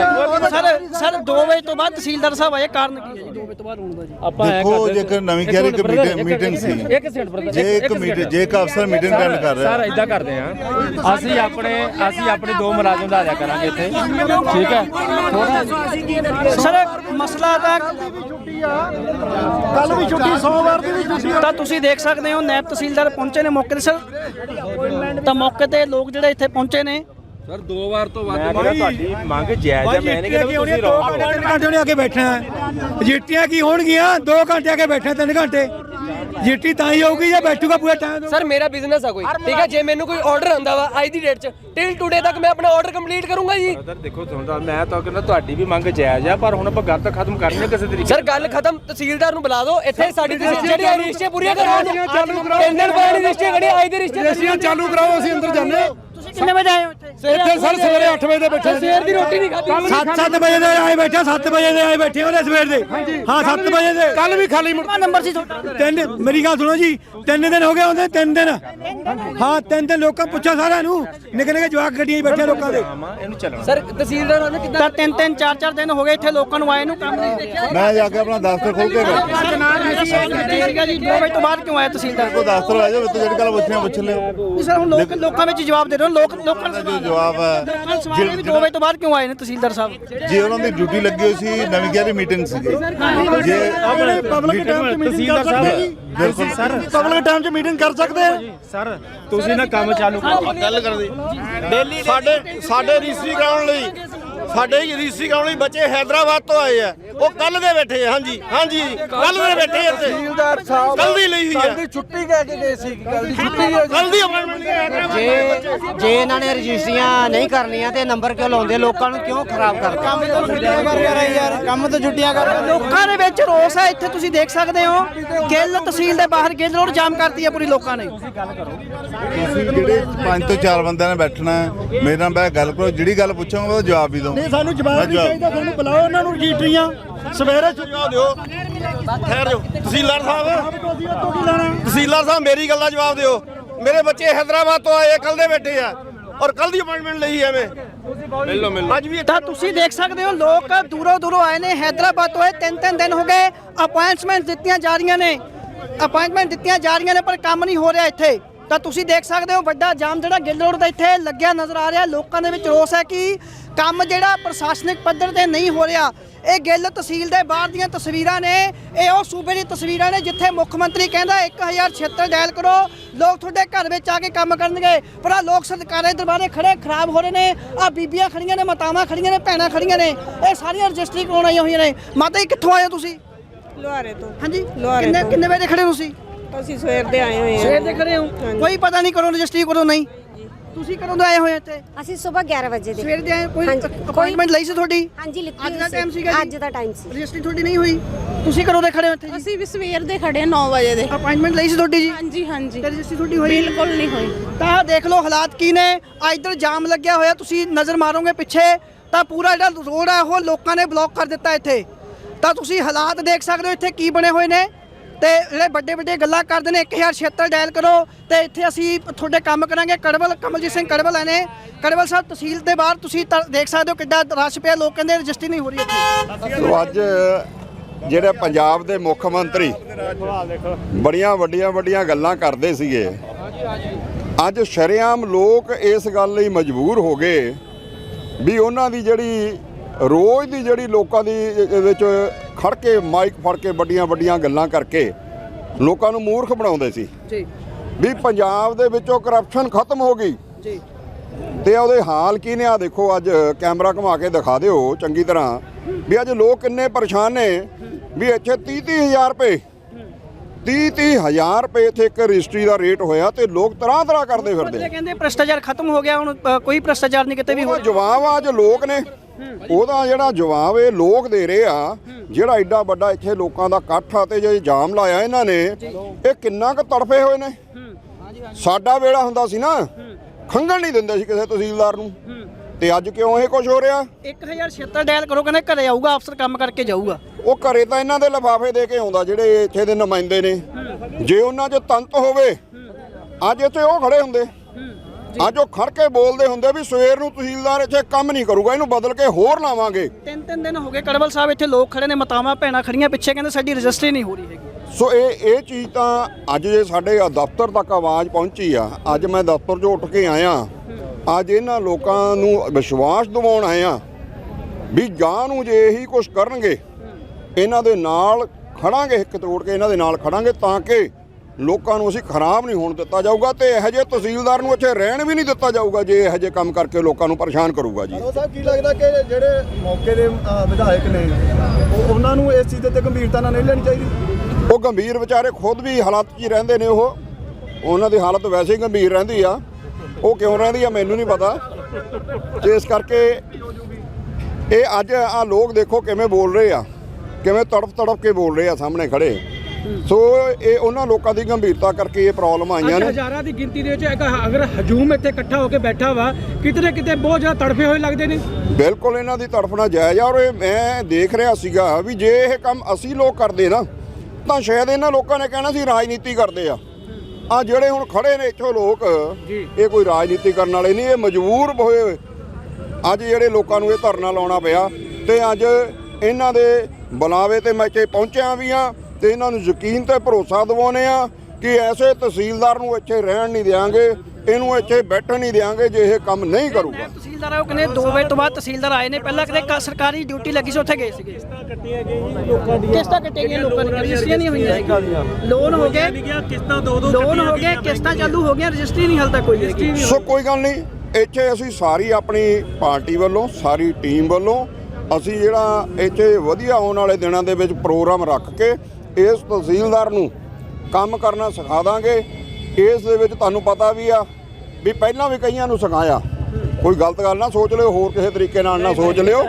ਸਰ ਸਰ 2 ਵਜੇ ਤੋਂ ਬਾਅਦ ਤਹਿਸੀਲਦਾਰ ਸਾਹਿਬ ਆਏ ਕਾਰਨ ਕੀ ਹੈ ਜੀ? 2 ਵਜੇ ਤੋਂ ਬਾਅਦ ਹੋਣ ਦਾ ਜੀ। ਆਪਾਂ ਦੇਖੋ ਜੇਕਰ ਨਵੀਂ ਇੱਕ ਕਹਿ ਮਿੰਟ ਰਹੀ ਕਿ brother, ਮੀਟਿੰਗ ਸੀ ਜੇ ਇੱਕ ਮੀਟਿੰਗ ਜੇ ਇੱਕ ਅਫਸਰ ਮੀਟਿੰਗ ਅਟੈਂਡ ਕਰ ਰਿਹਾ। ਸਰ ਇਦਾਂ ਕਰਦੇ ਆ। ਅਸੀਂ ਆਪਣੇ ਅਸੀਂ ਆਪਣੇ ਦੋ ਮੁਲਾਜ਼ਮ ਲਾ ਦਿਆ ਕਰਾਂਗੇ ਇੱਥੇ। ਠੀਕ ਹੈ? ਥੋੜਾ ਸਰ ਮਸਲਾ ਤਾਂ ਕੱਲ ਵੀ ਛੁੱਟੀ ਸੋਮਵਾਰ ਦੀ ਵੀ ਛੁੱਟੀ ਤਾਂ ਤੁਸੀਂ ਦੇਖ ਸਕਦੇ ਹੋ ਨਾਇਬ ਤਹਿਸੀਲਦਾਰ ਪਹੁੰਚੇ ਨੇ ਮੌਕੇ ਤੇ ਸਰ। ਤਾਂ ਮੌਕੇ ਤੇ ਲੋਕ ਜਿਹੜੇ ਇੱਥੇ ਪਹੁੰਚੇ ਨੇ ਸਰ ਦੋ ਵਾਰ ਤੋਂ ਵੱਧ ਤੁਹਾਡੀ ਮੰਗ ਜਾਇਜ਼ ਹੈ ਮੈਂ ਨਹੀਂ ਕਹਿੰਦਾ ਵੀ ਤੁਸੀਂ ਰੋਕ ਘੰਟੇ ਉਹਨੇ ਆ ਕੇ ਬੈਠਣਾ ਜੀਟੀਆਂ ਕੀ ਹੋਣਗੀਆਂ 2 ਘੰਟੇ ਆ ਕੇ ਬੈਠੇ 3 ਘੰਟੇ। ਜੀਟੀ ਤਾਂ ਹੀ ਹੋਊਗੀ ਜੇ ਬੈਠੂਗਾ ਪੂਰਾ ਟਾਈਮ ਸਰ ਮੇਰਾ ਬਿਜ਼ਨਸ ਆ ਕੋਈ। ਠੀਕ ਹੈ ਜੇ ਮੈਨੂੰ ਕੋਈ ਆਰਡਰ ਆਂਦਾ ਵਾ ਅੱਜ ਦੀ ਡੇਟ 'ਚ ਟਿਲ ਟੂਡੇ ਤੱਕ ਮੈਂ ਆਪਣਾ ਆਰਡਰ ਕੰਪਲੀਟ ਕਰੂੰਗਾ ਜੀ। ਬ੍ਰਦਰ ਦੇਖੋ ਤੁਹਾਨੂੰ ਮੈਂ ਤਾਂ ਕਹਿੰਦਾ ਤੁਹਾਡੀ ਵੀ ਮੰਗ ਜਾਇਜ਼ ਆ ਪਰ ਹੁਣ ਆਪਾਂ ਗੱਲ ਤਾਂ ਖਤਮ ਕਰਨੀ ਹੈ ਕਿਸੇ ਤਰੀਕੇ ਸਰ ਗੱਲ ਖਤਮ ਤਹਿਸੀਲਦਾਰ ਨੂੰ ਬੁਲਾ ਦਿਓ। ਇੱਥੇ ਸਾਡੀ ਜਿਹੜੀ ਰਿਸ਼ਤੇ ਪੂਰੀਆਂ ਕਰਵਾਉਣ ਚਾਲੂ ਕਰਾਓ। ਤਿੰਨ ਦਿਨ ਪੁਰਾਣੇ ਰਿਸ਼ਤੇ ਖੜੇ ਆਏ ਦੇ ਰਿਸ਼ਤੇ ਚਾਲੂ ਕਰਾਓ ਅਸੀਂ ਅੰਦਰ ਜਾਂਦੇ ਕਿੰਨੇ ਵਜੇ ਆਏ ਹੋ ਇੱਥੇ ਇੱਥੇ ਸਰ ਸਵੇਰੇ 8 ਵਜੇ ਦੇ ਬੈਠੇ ਸਵੇਰ ਦੀ ਰੋਟੀ ਨਹੀਂ ਖਾਧੀ 7-7 ਵਜੇ ਦੇ ਆਏ ਬੈਠੇ 7 ਵਜੇ ਦੇ ਆਏ ਬੈਠੇ ਉਹਦੇ ਸਵੇਰ ਦੇ। ਹਾਂ 7 ਵਜੇ ਦੇ। ਕੱਲ ਵੀ ਖਾਲੀ ਮੁੜ ਨੰਬਰ ਸੀ ਤੁਹਾਡਾ? ਤਿੰਨ ਮੇਰੀ ਗੱਲ ਸੁਣੋ ਜੀ ਤਿੰਨ ਦਿਨ ਹੋ ਗਏ ਉਹਦੇ ਤਿੰਨ ਦਿਨ। ਹਾਂ ਤਿੰਨ ਦਿਨ ਲੋਕਾਂ ਪੁੱਛਿਆ ਸਾਰਿਆਂ ਨੂੰ। ਨਿੱਕੇ ਨਿੱਕੇ ਜਵਾਕ ਗੱਡੀਆਂ 'ਚ ਬੈਠੇ ਲੋਕਾਂ ਦੇ। ਇਹਨੂੰ ਚੱਲਣਾ ਸਰ ਤਹਿਸੀਲਦਾਰ ਨੇ ਕਿੱਦਾਂ ਤਾਂ ਤਿੰਨ ਤਿੰਨ ਚਾਰ ਚਾਰ ਦਿਨ ਹੋ ਗਏ ਇੱਥੇ ਲੋਕਾਂ ਨੂੰ ਆਏ ਨੂੰ ਕੰਮ ਨਹੀਂ ਦੇਖਿਆ। ਮੈਂ ਜਾ ਕੇ ਆਪਣਾ ਦਫ਼ਤਰ ਖੋਲ ਕੇ ਹੈ ਜੀ 2 ਵਜੇ ਤੋਂ ਬਾਅਦ ਕਿਉਂ ਆਏ ਤਹਿਸੀਲਦਾਰ? ਕੋ ਦਫ਼ਤਰ ਆ ਜਾਓ ਤੇ ਜਿਹੜੀ ਗੱਲ ਪੁੱਛਣੀ ਪੁੱਛ ਲਿਓ। ਸਰ ਹੁਣ ਲੋਕ ਲੋਕਾਂ ਵਿੱਚ ਜਵਾਬ ਦੇ ਰਹੇ ਹੋ ਲੋਕ ਲੋਕਾਂ ਨੂੰ ਜਵਾਬ ਹੈ ਸਵਾਲ ਇਹ ਵੀ 2 ਵਜੇ ਤੋਂ ਬਾਅਦ ਕਿਉਂ ਆਏ ਨੇ ਤਹਿਸੀਲਦਾਰ ਸਾਹਿਬ ਜੇ ਉਹਨਾਂ ਦੀ ਡਿਊਟੀ ਲੱਗੀ ਹੋਈ ਸੀ ਨਵੀਂ ਕਹਿ ਮੀਟਿੰਗ ਸੀ ਜੇ ਪਬਲਿਕ ਟਾਈਮ 'ਚ ਮੀਟਿੰਗ ਕਰ ਸਕਦੇ ਜੀ ਬਿਲਕੁਲ ਸਰ ਪਬਲਿਕ ਟਾਈਮ 'ਚ ਮੀਟਿੰਗ ਕਰ ਸਕਦੇ ਆ ਸਰ ਤੁਸੀਂ ਨਾ ਕੰਮ ਚਾਲੂ ਕਰੋ ਡੇਲੀ ਸਾਡੇ ਸਾਡੇ ਰੀਸੀ ਕਰਾਉਣ ਲਈ ਸਾਡੇ ਹੀ ਰੀਸੀ ਲਈ ਬੱਚੇ ਹੈਦਰਾਬਾਦ ਤੋਂ ਆਏ ਆ। ਉਹ ਕੱਲ ਦੇ ਬੈਠੇ ਆ ਹਾਂਜੀ ਹਾਂਜੀ ਕੱਲ ਦੇ ਬੈਠੇ ਆ ਇੱਥੇ। ਤਹਿਸੀਲਦਾਰ ਸਾਹਿਬ ਕੱਲ ਦੀ ਲਈ ਹੋਈ ਕੱਲ ਹੈ ਦੀ ਛੁੱਟੀ ਕਹਿ ਕੇ ਗਏ ਸੀ ਕੱਲ ਦੀ ਛੁੱਟੀ ਕੱਲ ਦੀ ਅਪਾਇੰਟਮੈਂਟ ਜੇ ਜੇ ਇਹਨਾਂ ਨੇ ਰਜਿਸਟਰੀਆਂ ਨਹੀਂ ਕਰਨੀਆਂ ਤੇ ਨੰਬਰ ਕਿਉਂ ਲਾਉਂਦੇ? ਲੋਕਾਂ ਨੂੰ ਕਿਉਂ ਖਰਾਬ ਕਰਦੇ? ਕੰਮ ਤੋਂ ਛੁੱਟੀਆਂ ਕਰ ਯਾਰ ਕੰਮ ਤੋਂ ਛੁੱਟੀਆਂ ਕਰ ਲੋਕਾਂ ਦੇ ਵਿੱਚ ਰੋਸ ਹੈ ਇੱਥੇ ਤੁਸੀਂ ਦੇਖ ਸਕਦੇ ਹੋ। ਗਿੱਲ ਤਹਿਸੀਲ ਦੇ ਬਾਹਰ ਗਿੱਲ ਰੋਡ ਜਾਮ ਕਰਤੀ ਹੈ ਪੂਰੀ ਲੋਕਾਂ ਨੇ। ਤੁਸੀਂ ਜਿਹੜੇ ਪੰਜ ਤੋਂ ਚਾਰ ਬੰਦਿਆਂ ਨੇ ਬੈਠਣਾ ਹੈ, ਮੇਰੇ ਨਾਲ ਬਹਿ ਕੇ ਗੱਲ ਕਰੋ ਜਿਹੜੀ ਗੱਲ ਪੁੱਛਾਂਗਾ ਉਹਦਾ ਜਵਾਬ ਵੀ ਦਿਓ। ਨਹੀਂ ਸਾਨੂੰ ਜਵਾਬ ਨਹੀਂ ਚਾਹੀਦਾ ਸਾਨੂੰ ਬੁਲਾਓ ਉਹਨਾਂ ਨੂੰ ਰਜਿਸਟਰੀਆਂ। ਸਵੇਰੇ ਜਵਾਬ ਦਿਓ। ਠਹਿਰ ਜਾਓ। ਤਹਿਸੀਲਦਾਰ ਸਾਹਿਬ। ਤਹਿਸੀਲਦਾਰ ਸਾਹਿਬ ਮੇਰੀ ਗੱਲ ਦਾ ਜਵਾਬ ਦਿਓ। ਮੇਰੇ ਬੱਚੇ ਹੈਦਰਾਬਾਦ ਤੋਂ ਆਏ ਕੱਲ ਦੇ ਬੈਠੇ ਆ। ਔਰ ਕੱਲ ਦੀ ਅਪਾਇੰਟਮੈਂਟ ਲਈ ਐਵੇਂ। ਮਿਲੋ ਮਿਲੋ। ਅੱਜ ਵੀ ਤਾਂ ਤੁਸੀਂ ਦੇਖ ਸਕਦੇ ਹੋ ਲੋਕ ਦੂਰੋਂ ਦੂਰੋਂ ਆਏ ਨੇ ਹੈਦਰਾਬਾਦ ਤੋਂ ਇਹ ਤਿੰਨ ਤਿੰਨ ਦਿਨ ਹੋ ਗਏ ਅਪਾਇੰਟਮੈਂਟ ਦਿੱਤੀਆਂ ਜਾ ਰਹੀਆਂ ਨੇ। ਅਪਾਇੰਟਮੈਂਟ ਦਿੱਤੀਆਂ ਜਾ ਰਹੀਆਂ ਨੇ ਪਰ ਕੰਮ ਨਹੀਂ ਹੋ ਰਿਹਾ ਇੱਥੇ। ਤਾਂ ਤੁਸੀਂ ਦੇਖ ਸਕਦੇ ਹੋ ਵੱਡਾ ਜਾਮ ਜਿਹੜਾ ਗਿੱਲ ਰੋਡ ਦਾ ਇੱਥੇ ਲੱਗਿਆ ਨਜ਼ਰ ਆ ਰਿਹਾ। ਲੋਕਾਂ ਦੇ ਵਿੱਚ ਰੋਸ ਹੈ ਕਿ ਕੰਮ ਜਿਹੜਾ ਪ੍ਰਸ਼ਾਸਨਿਕ ਪੱਧਰ ਤੇ ਨਹੀਂ ਹੋ ਰਿਹਾ ਇਹ ਗਿੱਲ ਤਹਿਸੀਲ ਦੇ ਬਾਹਰ ਦੀਆਂ ਤਸਵੀਰਾਂ ਨੇ ਇਹ ਉਹ ਸੂਬੇ ਦੀ ਤਸਵੀਰਾਂ ਨੇ ਜਿੱਥੇ ਮੁੱਖ ਮੰਤਰੀ ਕਹਿੰਦਾ 1076 ਡਾਇਲ ਕਰੋ ਲੋਕ ਤੁਹਾਡੇ ਘਰ ਵਿੱਚ ਆ ਕੇ ਕੰਮ ਕਰਨਗੇ। ਪਰ ਆ ਲੋਕ ਸਰਕਾਰੀ ਦਰਬਾਰੇ ਖੜੇ ਖਰਾਬ ਹੋ ਰਹੇ ਨੇ ਆ ਬੀਬੀਆਂ ਖੜੀਆਂ ਨੇ ਮਾਤਾਵਾਂ ਖੜੀਆਂ ਨੇ ਭੈਣਾਂ ਖੜੀਆਂ ਨੇ ਇਹ ਸਾਰੀਆਂ ਰਜਿਸਟਰੀ ਕਰਾਉਣ ਆਈਆਂ ਹੋਈਆਂ ਨੇ। ਮਾਤਾ ਜੀ ਕਿੱਥੋਂ ਆਏ ਹੋ ਤੁਸੀਂ? ਲੁਹਾਰੇ ਤੋਂ। ਹਾਂਜੀ ਕਿੰਨੇ। ਕਿੰਨੇ ਵਜੇ ਖੜੇ ਹੋ ਤੁਸੀਂ? ਅਸੀਂ ਸਵੇਰ ਦੇ ਆਏ ਹੋਏ ਸਵੇਰ ਦੇ ਖੜੇ ਹੋ? ਕੋਈ ਪਤਾ ਨਹੀਂ ਕਰੋ ਰਜਿਸਟਰੀ ਕਰੋ ਨਹੀਂ। ਤੁਸੀਂ ਕਦੋਂ ਦੇ ਆਏ ਹੋਏ ਇੱਥੇ? ਅਸੀਂ ਸਵੇਰ 11 ਵਜੇ ਦੇ। ਸਵੇਰ ਦੇ ਆਏ ਕੋਈ ਹਾਂਜੀ, ਅਪਾਇੰਟਮੈਂਟ ਲਈ ਸੀ ਤੁਹਾਡੀ? ਹਾਂਜੀ ਲਿੱਤੀ ਅੱਜ ਦਾ ਹੋਈ ਸੀ। ਸੀਗਾ ਜੀ? ਅੱਜ ਦਾ ਟਾਈਮ ਸੀ। ਰਜਿਸਟਰੀ ਤੁਹਾਡੀ ਨਹੀਂ ਹੋਈ? ਤੁਸੀਂ ਕਦੋਂ ਦੇ ਖੜੇ ਹੋ ਇੱਥੇ ਜੀ? ਅਸੀਂ ਵੀ ਸਵੇਰ ਦੇ ਖੜੇ 9 ਵਜੇ ਦੇ। ਅਪਾਇੰਟਮੈਂਟ ਲਈ ਸੀ ਤੁਹਾਡੀ ਜੀ? ਹਾਂਜੀ ਹਾਂਜੀ। ਤੇ ਰਜਿਸਟਰੀ ਤੁਹਾਡੀ ਹੋਈ? ਬਿਲਕੁਲ ਨਹੀਂ ਹੋਈ। ਤਾਂ ਆਹ ਦੇਖ ਲਓ ਹਾਲਾਤ ਕੀ ਨੇ। ਆ ਇੱਧਰ ਜਾਮ ਲੱਗਿਆ ਹੋਇਆ ਤੁਸੀਂ ਨਜ਼ਰ ਮਾਰੋਗੇ ਪਿੱਛੇ। ਤਾਂ ਪੂਰਾ ਜਿਹੜਾ ਰੋਡ ਹੈ ਉਹ ਲੋਕਾਂ ਨੇ ਬਲੌਕ ਕਰ ਦਿੱਤਾ ਇੱਥੇ। ਤਾਂ ਤੁਸੀਂ ਹਾਲਾਤ ਦੇਖ ਸਕਦੇ ਹੋ ਇੱਥੇ ਕੀ ਬਣੇ ਹੋਏ ਨੇ। ਤੇ ਜਿਹੜੇ ਵੱਡੇ ਵੱਡੇ ਗੱਲਾਂ ਕਰਦੇ ਨੇ 1076 ਡਾਇਲ ਕਰੋ ਤੇ ਇੱਥੇ ਅਸੀਂ ਤੁਹਾਡੇ ਕੰਮ ਕਰਾਂਗੇ। ਕੜਵਲ, ਕਮਲਜੀਤ ਸਿੰਘ ਕੜਵਲ ਆਏ ਨੇ। ਕੜਵਲ ਸਾਹਿਬ, ਤਹਿਸੀਲ ਦੇ ਬਾਹਰ ਤੁਸੀਂ ਦੇਖ ਸਕਦੇ ਹੋ ਕਿੱਡਾ ਰਸ਼ ਪਿਆ, ਲੋਕ ਕਹਿੰਦੇ ਰਜਿਸਟਰੀ ਨਹੀਂ ਹੋ ਰਹੀ ਇੱਥੇ। ਅੱਜ ਜਿਹੜੇ ਪੰਜਾਬ ਦੇ ਮੁੱਖ ਮੰਤਰੀ ਬੜੀਆਂ ਵੱਡੀਆਂ ਵੱਡੀਆਂ ਗੱਲਾਂ ਕਰਦੇ ਸੀਗੇ। ਅੱਜ ਸ਼ਰੇਆਮ ਲੋਕ ਇਸ ਗੱਲ ਲਈ ਮਜਬੂਰ ਹੋ ਗਏ ਵੀ ਉਹਨਾਂ ਦੀ ਜਿਹੜੀ ਰੋਜ਼ ਦੀ ਜਿਹੜੀ ਲੋਕਾਂ ਦੀ ਇਹਦੇ ਵਿੱਚ ਖੜ ਕੇ ਮਾਈਕ ਫੜ ਕੇ ਵੱਡੀਆਂ ਵੱਡੀਆਂ ਗੱਲਾਂ ਕਰਕੇ ਲੋਕਾਂ ਨੂੰ ਮੂਰਖ ਬਣਾਉਂਦੇ ਸੀ। ਜੀ। ਵੀ ਪੰਜਾਬ ਦੇ ਵਿੱਚੋਂ ਕਰਪਸ਼ਨ ਖਤਮ ਹੋ ਗਈ। ਜੀ। ਤੇ ਉਹਦੇ ਹਾਲ ਕੀ ਨੇ? ਆ ਦੇਖੋ ਅੱਜ ਕੈਮਰਾ ਘੁਮਾ ਕੇ ਦਿਖਾ ਦਿਓ ਚੰਗੀ ਤਰ੍ਹਾਂ। ਵੀ ਅੱਜ ਲੋਕ ਕਿੰਨੇ ਪਰੇਸ਼ਾਨ ਨੇ ਵੀ ਇੱਥੇ 30 30 ਹਜ਼ਾਰ ਰੁਪਏ 30 30 ਹਜ਼ਾਰ ਰੁਪਏ ਇੱਥੇ ਇੱਕ ਰਜਿਸਟਰੀ ਦਾ ਰੇਟ ਹੋਇਆ ਤੇ ਲੋਕ ਤਰ੍ਹਾਂ ਤਰ੍ਹਾਂ ਕਰਦੇ ਫਿਰਦੇ। ਕਹਿੰਦੇ ਭ੍ਰਿਸ਼ਟਾਚਾਰ ਖਤਮ ਹੋ ਗਿਆ ਹੁਣ ਕੋਈ ਭ੍ਰਿਸ਼ਟਾਚਾਰ ਨਹੀਂ ਕਿਤੇ ਵੀ ਹੋ ਜਵਾਬ ਆ ਅੱਜ ਲੋਕ ਨੇ। ਉਹਦਾ ਜਿਹੜਾ ਜਵਾਬ ਇਹ ਲੋਕ ਦੇ ਰਹੇ ਆ ਜਿਹੜਾ ਐਡਾ ਵੱਡਾ ਇੱਥੇ ਲੋਕਾਂ ਦਾ ਇਕੱਠ ਆ ਤੇ ਜੇ ਜਾਮ ਲਾਇਆ ਇਹਨਾਂ ਨੇ ਇਹ ਕਿੰਨਾ ਕੁ ਤੜਫੇ ਹੋਏ ਨੇ? ਸਾਡਾ ਵੇੜਾ ਹੁੰਦਾ ਸੀ ਨਾ। ਖੰਗਣ ਨਹੀਂ ਦਿੰਦੇ ਸੀ ਕਿਸੇ ਤਹਿਸੀਲਦਾਰ ਨੂੰ। ਤੇ ਅੱਜ ਕਿਉਂ ਇਹ ਕੁਝ ਹੋ ਰਿਹਾ? 1076 ਡਾਇਲ ਕਰੋ ਕਹਿੰਦੇ ਘਰੇ ਆਊਗਾ ਅਫਸਰ ਕੰਮ ਕਰਕੇ ਜਾਊਗਾ। ਉਹ ਘਰੇ ਤਾਂ ਇਹਨਾਂ ਦੇ ਲਿਫਾਫੇ ਦੇ ਕੇ ਆਉਂਦਾ ਜਿਹੜੇ ਇੱਥੇ ਦੇ ਨੁਮਾਇੰਦੇ ਨੇ। ਜੇ ਉਹਨਾਂ 'ਚ ਤੰਤ ਹੋਵੇ ਅੱਜ ਇੱਥੇ ਉਹ ਖੜੇ ਹੁੰਦੇ। ਅੱਜ ਉਹ ਖੜ ਕੇ ਬੋਲਦੇ ਹੁੰਦੇ ਵੀ ਸਵੇਰ ਨੂੰ ਤਹਿਸੀਲਦਾਰ ਇੱਥੇ ਕੰਮ ਨਹੀਂ ਕਰੂਗਾ ਇਹਨੂੰ ਬਦਲ ਕੇ ਹੋਰ ਲਾਵਾਂਗੇ। ਤਿੰਨ ਤਿੰਨ ਦਿਨ ਹੋ ਗਏ ਕੜਵਲ ਸਾਹਿਬ ਇੱਥੇ ਲੋਕ ਖੜੇ ਨੇ ਮਤਾਵਾਂ ਭੈਣਾਂ ਖੜੀਆਂ ਪਿੱਛੇ ਕਹਿੰਦੇ ਸਾਡੀ ਰਜਿਸਟਰੀ ਨਹੀਂ ਹੋ ਰਹੀ ਹੈਗੀ। ਸੋ ਇਹ ਇਹ ਚੀਜ਼ ਤਾਂ ਅੱਜ ਜੇ ਸਾਡੇ ਦਫ਼ਤਰ ਤੱਕ ਆਵਾਜ਼ ਪਹੁੰਚੀ ਆ ਅੱਜ ਮੈਂ ਦਫ਼ਤਰ 'ਚੋਂ ਉੱਠ ਕੇ ਆਇਆ। ਅੱਜ ਇਹਨਾਂ ਲੋਕਾਂ ਨੂੰ ਵਿਸ਼ਵਾਸ ਦਿਵਾਉਣ ਆਇਆ ਵੀ ਗਾਂ ਨੂੰ ਜੇ ਇਹੀ ਕੁਝ ਕਰਨਗੇ ਇਹਨਾਂ ਦੇ ਨਾਲ ਖੜਾਂਗੇ ਹਿੱਕ ਤੋੜ ਕੇ ਇਹਨਾਂ ਦੇ ਨਾਲ ਖੜਾਂਗੇ ਤਾਂ ਕਿ ਲੋਕਾਂ ਨੂੰ ਅਸੀਂ ਖਰਾਬ ਨਹੀਂ ਹੋਣ ਦਿੱਤਾ ਜਾਊਗਾ ਤੇ ਇਹੋ ਜਿਹੇ ਤਹਿਸੀਲਦਾਰ ਨੂੰ ਇੱਥੇ ਰਹਿਣ ਵੀ ਨਹੀਂ ਦਿੱਤਾ ਜਾਊਗਾ ਜੇ ਇਹੋ ਜਿਹੇ ਕੰਮ ਕਰਕੇ ਲੋਕਾਂ ਨੂੰ ਪਰੇਸ਼ਾਨ ਕਰੂਗਾ ਜੀ। ਸਾਹਿਬ ਕੀ ਲੱਗਦਾ ਕਿ ਜਿਹੜੇ ਮੌਕੇ ਦੇ ਵਿਧਾਇਕ ਨੇ ਉਹ ਉਹਨਾਂ ਨੂੰ ਇਸ ਚੀਜ਼ ਦੇ ਉੱਤੇ ਗੰਭੀਰਤਾ ਨਾਲ ਨਹੀਂ ਲੈਣੀ ਚਾਹੀਦੀ? ਉਹ ਗੰਭੀਰ ਵਿਚਾਰੇ ਖੁਦ ਵੀ ਹਾਲਾਤ 'ਚ ਹੀ ਰਹਿੰਦੇ ਨੇ ਉਹ। ਉਹਨਾਂ ਦੀ ਹਾਲਤ ਵੈਸੇ ਹੀ ਗੰਭੀਰ ਰਹਿੰਦੀ ਆ। ਉਹ ਕਿਉਂ ਰਹਿੰਦੀ ਆ ਮੈਨੂੰ ਨਹੀਂ ਪਤਾ। ਤੇ ਇਸ ਕਰਕੇ ਇਹ ਅੱਜ ਆ ਲੋਕ ਦੇਖੋ ਕਿਵੇਂ ਬੋਲ ਰਹੇ ਆ। ਕਿਵੇਂ ਤੜਫ ਤੜਫ ਕੇ ਬੋਲ ਰਹੇ ਆ ਸਾਹਮਣੇ ਖੜੇ। ਸੋ ਇਹ ਉਹਨਾਂ ਲੋਕਾਂ ਦੀ ਗੰਭੀਰਤਾ ਕਰਕੇ ਇਹ ਪ੍ਰੋਬਲਮ ਆਈਆਂ ਨੇ। ਹਜ਼ਾਰਾਂ ਦੀ ਗਿਣਤੀ ਦੇ ਵਿੱਚ ਇੱਕ ਅਗਰ ਹਜੂਮ ਇੱਥੇ ਇਕੱਠਾ ਹੋ ਕੇ ਬੈਠਾ ਵਾ ਕਿਤੇ ਨਾ ਕਿਤੇ ਬਹੁਤ ਜ਼ਿਆਦਾ ਤੜਫੇ ਹੋਏ ਲੱਗਦੇ ਨੇ। ਬਿਲਕੁਲ ਇਹਨਾਂ ਦੀ ਤੜਫਣਾ ਜਾਇਜ਼ ਆ ਔਰ ਇਹ ਮੈਂ ਦੇਖ ਰਿਹਾ ਸੀਗਾ ਵੀ ਜੇ ਇਹ ਕੰਮ ਅਸੀਂ ਲੋਕ ਕਰਦੇ ਨਾ ਤਾਂ ਸ਼ਾਇਦ ਇਹਨਾਂ ਲੋਕਾਂ ਨੇ ਕਹਿਣਾ ਸੀ ਰਾਜਨੀਤੀ ਕਰਦੇ ਆ। ਆ ਜਿਹੜੇ ਹੁਣ ਖੜੇ ਨੇ ਇੱਥੋਂ ਲੋਕ ਇਹ ਕੋਈ ਰਾਜਨੀਤੀ ਕਰਨ ਵਾਲੇ ਨਹੀਂ ਇਹ ਮਜਬੂਰ ਹੋਏ ਹੋਏ। ਅੱਜ ਜਿਹੜੇ ਲੋਕਾਂ ਨੂੰ ਇਹ ਧਰਨਾ ਲਾਉਣਾ ਪਿਆ ਤੇ ਅੱਜ ਇਹਨਾਂ ਦੇ ਬੁਲਾਵੇ ਤੇ ਮੈਂ ਇੱਥੇ ਪਹੁੰਚਿਆ ਵੀ ਆ ਤੇ ਇਹਨਾਂ ਨੂੰ ਯਕੀਨ ਤੇ ਭਰੋਸਾ ਦਿਵਾਉਂਦੇ ਆ ਕਿ ਐਸੇ ਤਹਿਸੀਲਦਾਰ ਨੂੰ ਇੱਥੇ ਰਹਿਣ ਨਹੀਂ ਦਿਆਂਗੇ ਇਹਨੂੰ ਇੱਥੇ ਬੈਠਣ ਨਹੀਂ ਦੇਾਂਗੇ ਜੇ ਇਹ ਕੰਮ ਨਹੀਂ ਕਰੂਗਾ। ਤਹਿਸੀਲਦਾਰ ਆਏ ਉਹ ਕਹਿੰਦੇ 2 ਵਜੇ ਤੋਂ ਬਾਅਦ ਤਹਿਸੀਲਦਾਰ ਆਏ ਨੇ। ਪਹਿਲਾਂ ਕਿਤੇ ਕ- ਸਰਕਾਰੀ ਡਿਊਟੀ ਲੱਗੀ ਸੀ ਉੱਥੇ ਗਏ ਸੀਗੇ। ਕਿਸ਼ਤਾਂ ਕੱਟੀਆਂ ਗਈਆਂ ਲੋਕਾਂ ਦੀਆਂ। ਕਿਸ਼ਤਾਂ ਕੱਟੀਆਂ ਗਈਆਂ ਲੋਕਾਂ ਦੀਆਂ ਰਜਿਸਟਰੀਆਂ ਨਹੀਂ ਹੋਈਆਂ। ਲੋਨ ਹੋ ਗਏ। ਕਿਸ਼ਤਾਂ ਦੋ ਦੋ ਲੋਨ ਹੋ ਗਏ ਕਿਸ਼ਤਾਂ ਚਾਲੂ ਹੋ ਗਈਆਂ ਰਜਿਸਟਰੀ ਨਹੀਂ ਹਾਲ ਤੱਕ ਕੋਈ ਸੋ ਕੋਈ ਗੱਲ ਨਹੀਂ ਇੱਥੇ ਅਸੀਂ ਸਾਰੀ ਆਪਣੀ ਪਾਰਟੀ ਵੱਲੋਂ ਸਾਰੀ ਟੀਮ ਵੱਲੋਂ ਅਸੀਂ ਜਿਹੜਾ ਇੱਥੇ ਵਧੀਆ ਆਉਣ ਵਾਲੇ ਦਿਨਾਂ ਦੇ ਵਿੱਚ ਪ੍ਰੋਗਰਾਮ ਰੱਖ ਕੇ ਇਸ ਤਹਿਸੀਲਦਾਰ ਨੂੰ ਕੰਮ ਕਰਨਾ ਸਿਖਾ ਦਾਂਗੇ। ਇਸ ਦੇ ਵਿੱਚ ਤੁਹਾਨੂੰ ਪਤਾ ਵੀ ਆ ਵੀ ਪਹਿਲਾਂ ਵੀ ਕਈਆਂ ਨੂੰ ਸਿਖਾਇਆ। ਕੋਈ ਗਲਤ ਗੱਲ ਨਾ ਸੋਚ ਲਿਓ ਹੋਰ ਕਿਸੇ ਤਰੀਕੇ ਨਾਲ ਨਾ ਸੋਚ ਲਿਓ।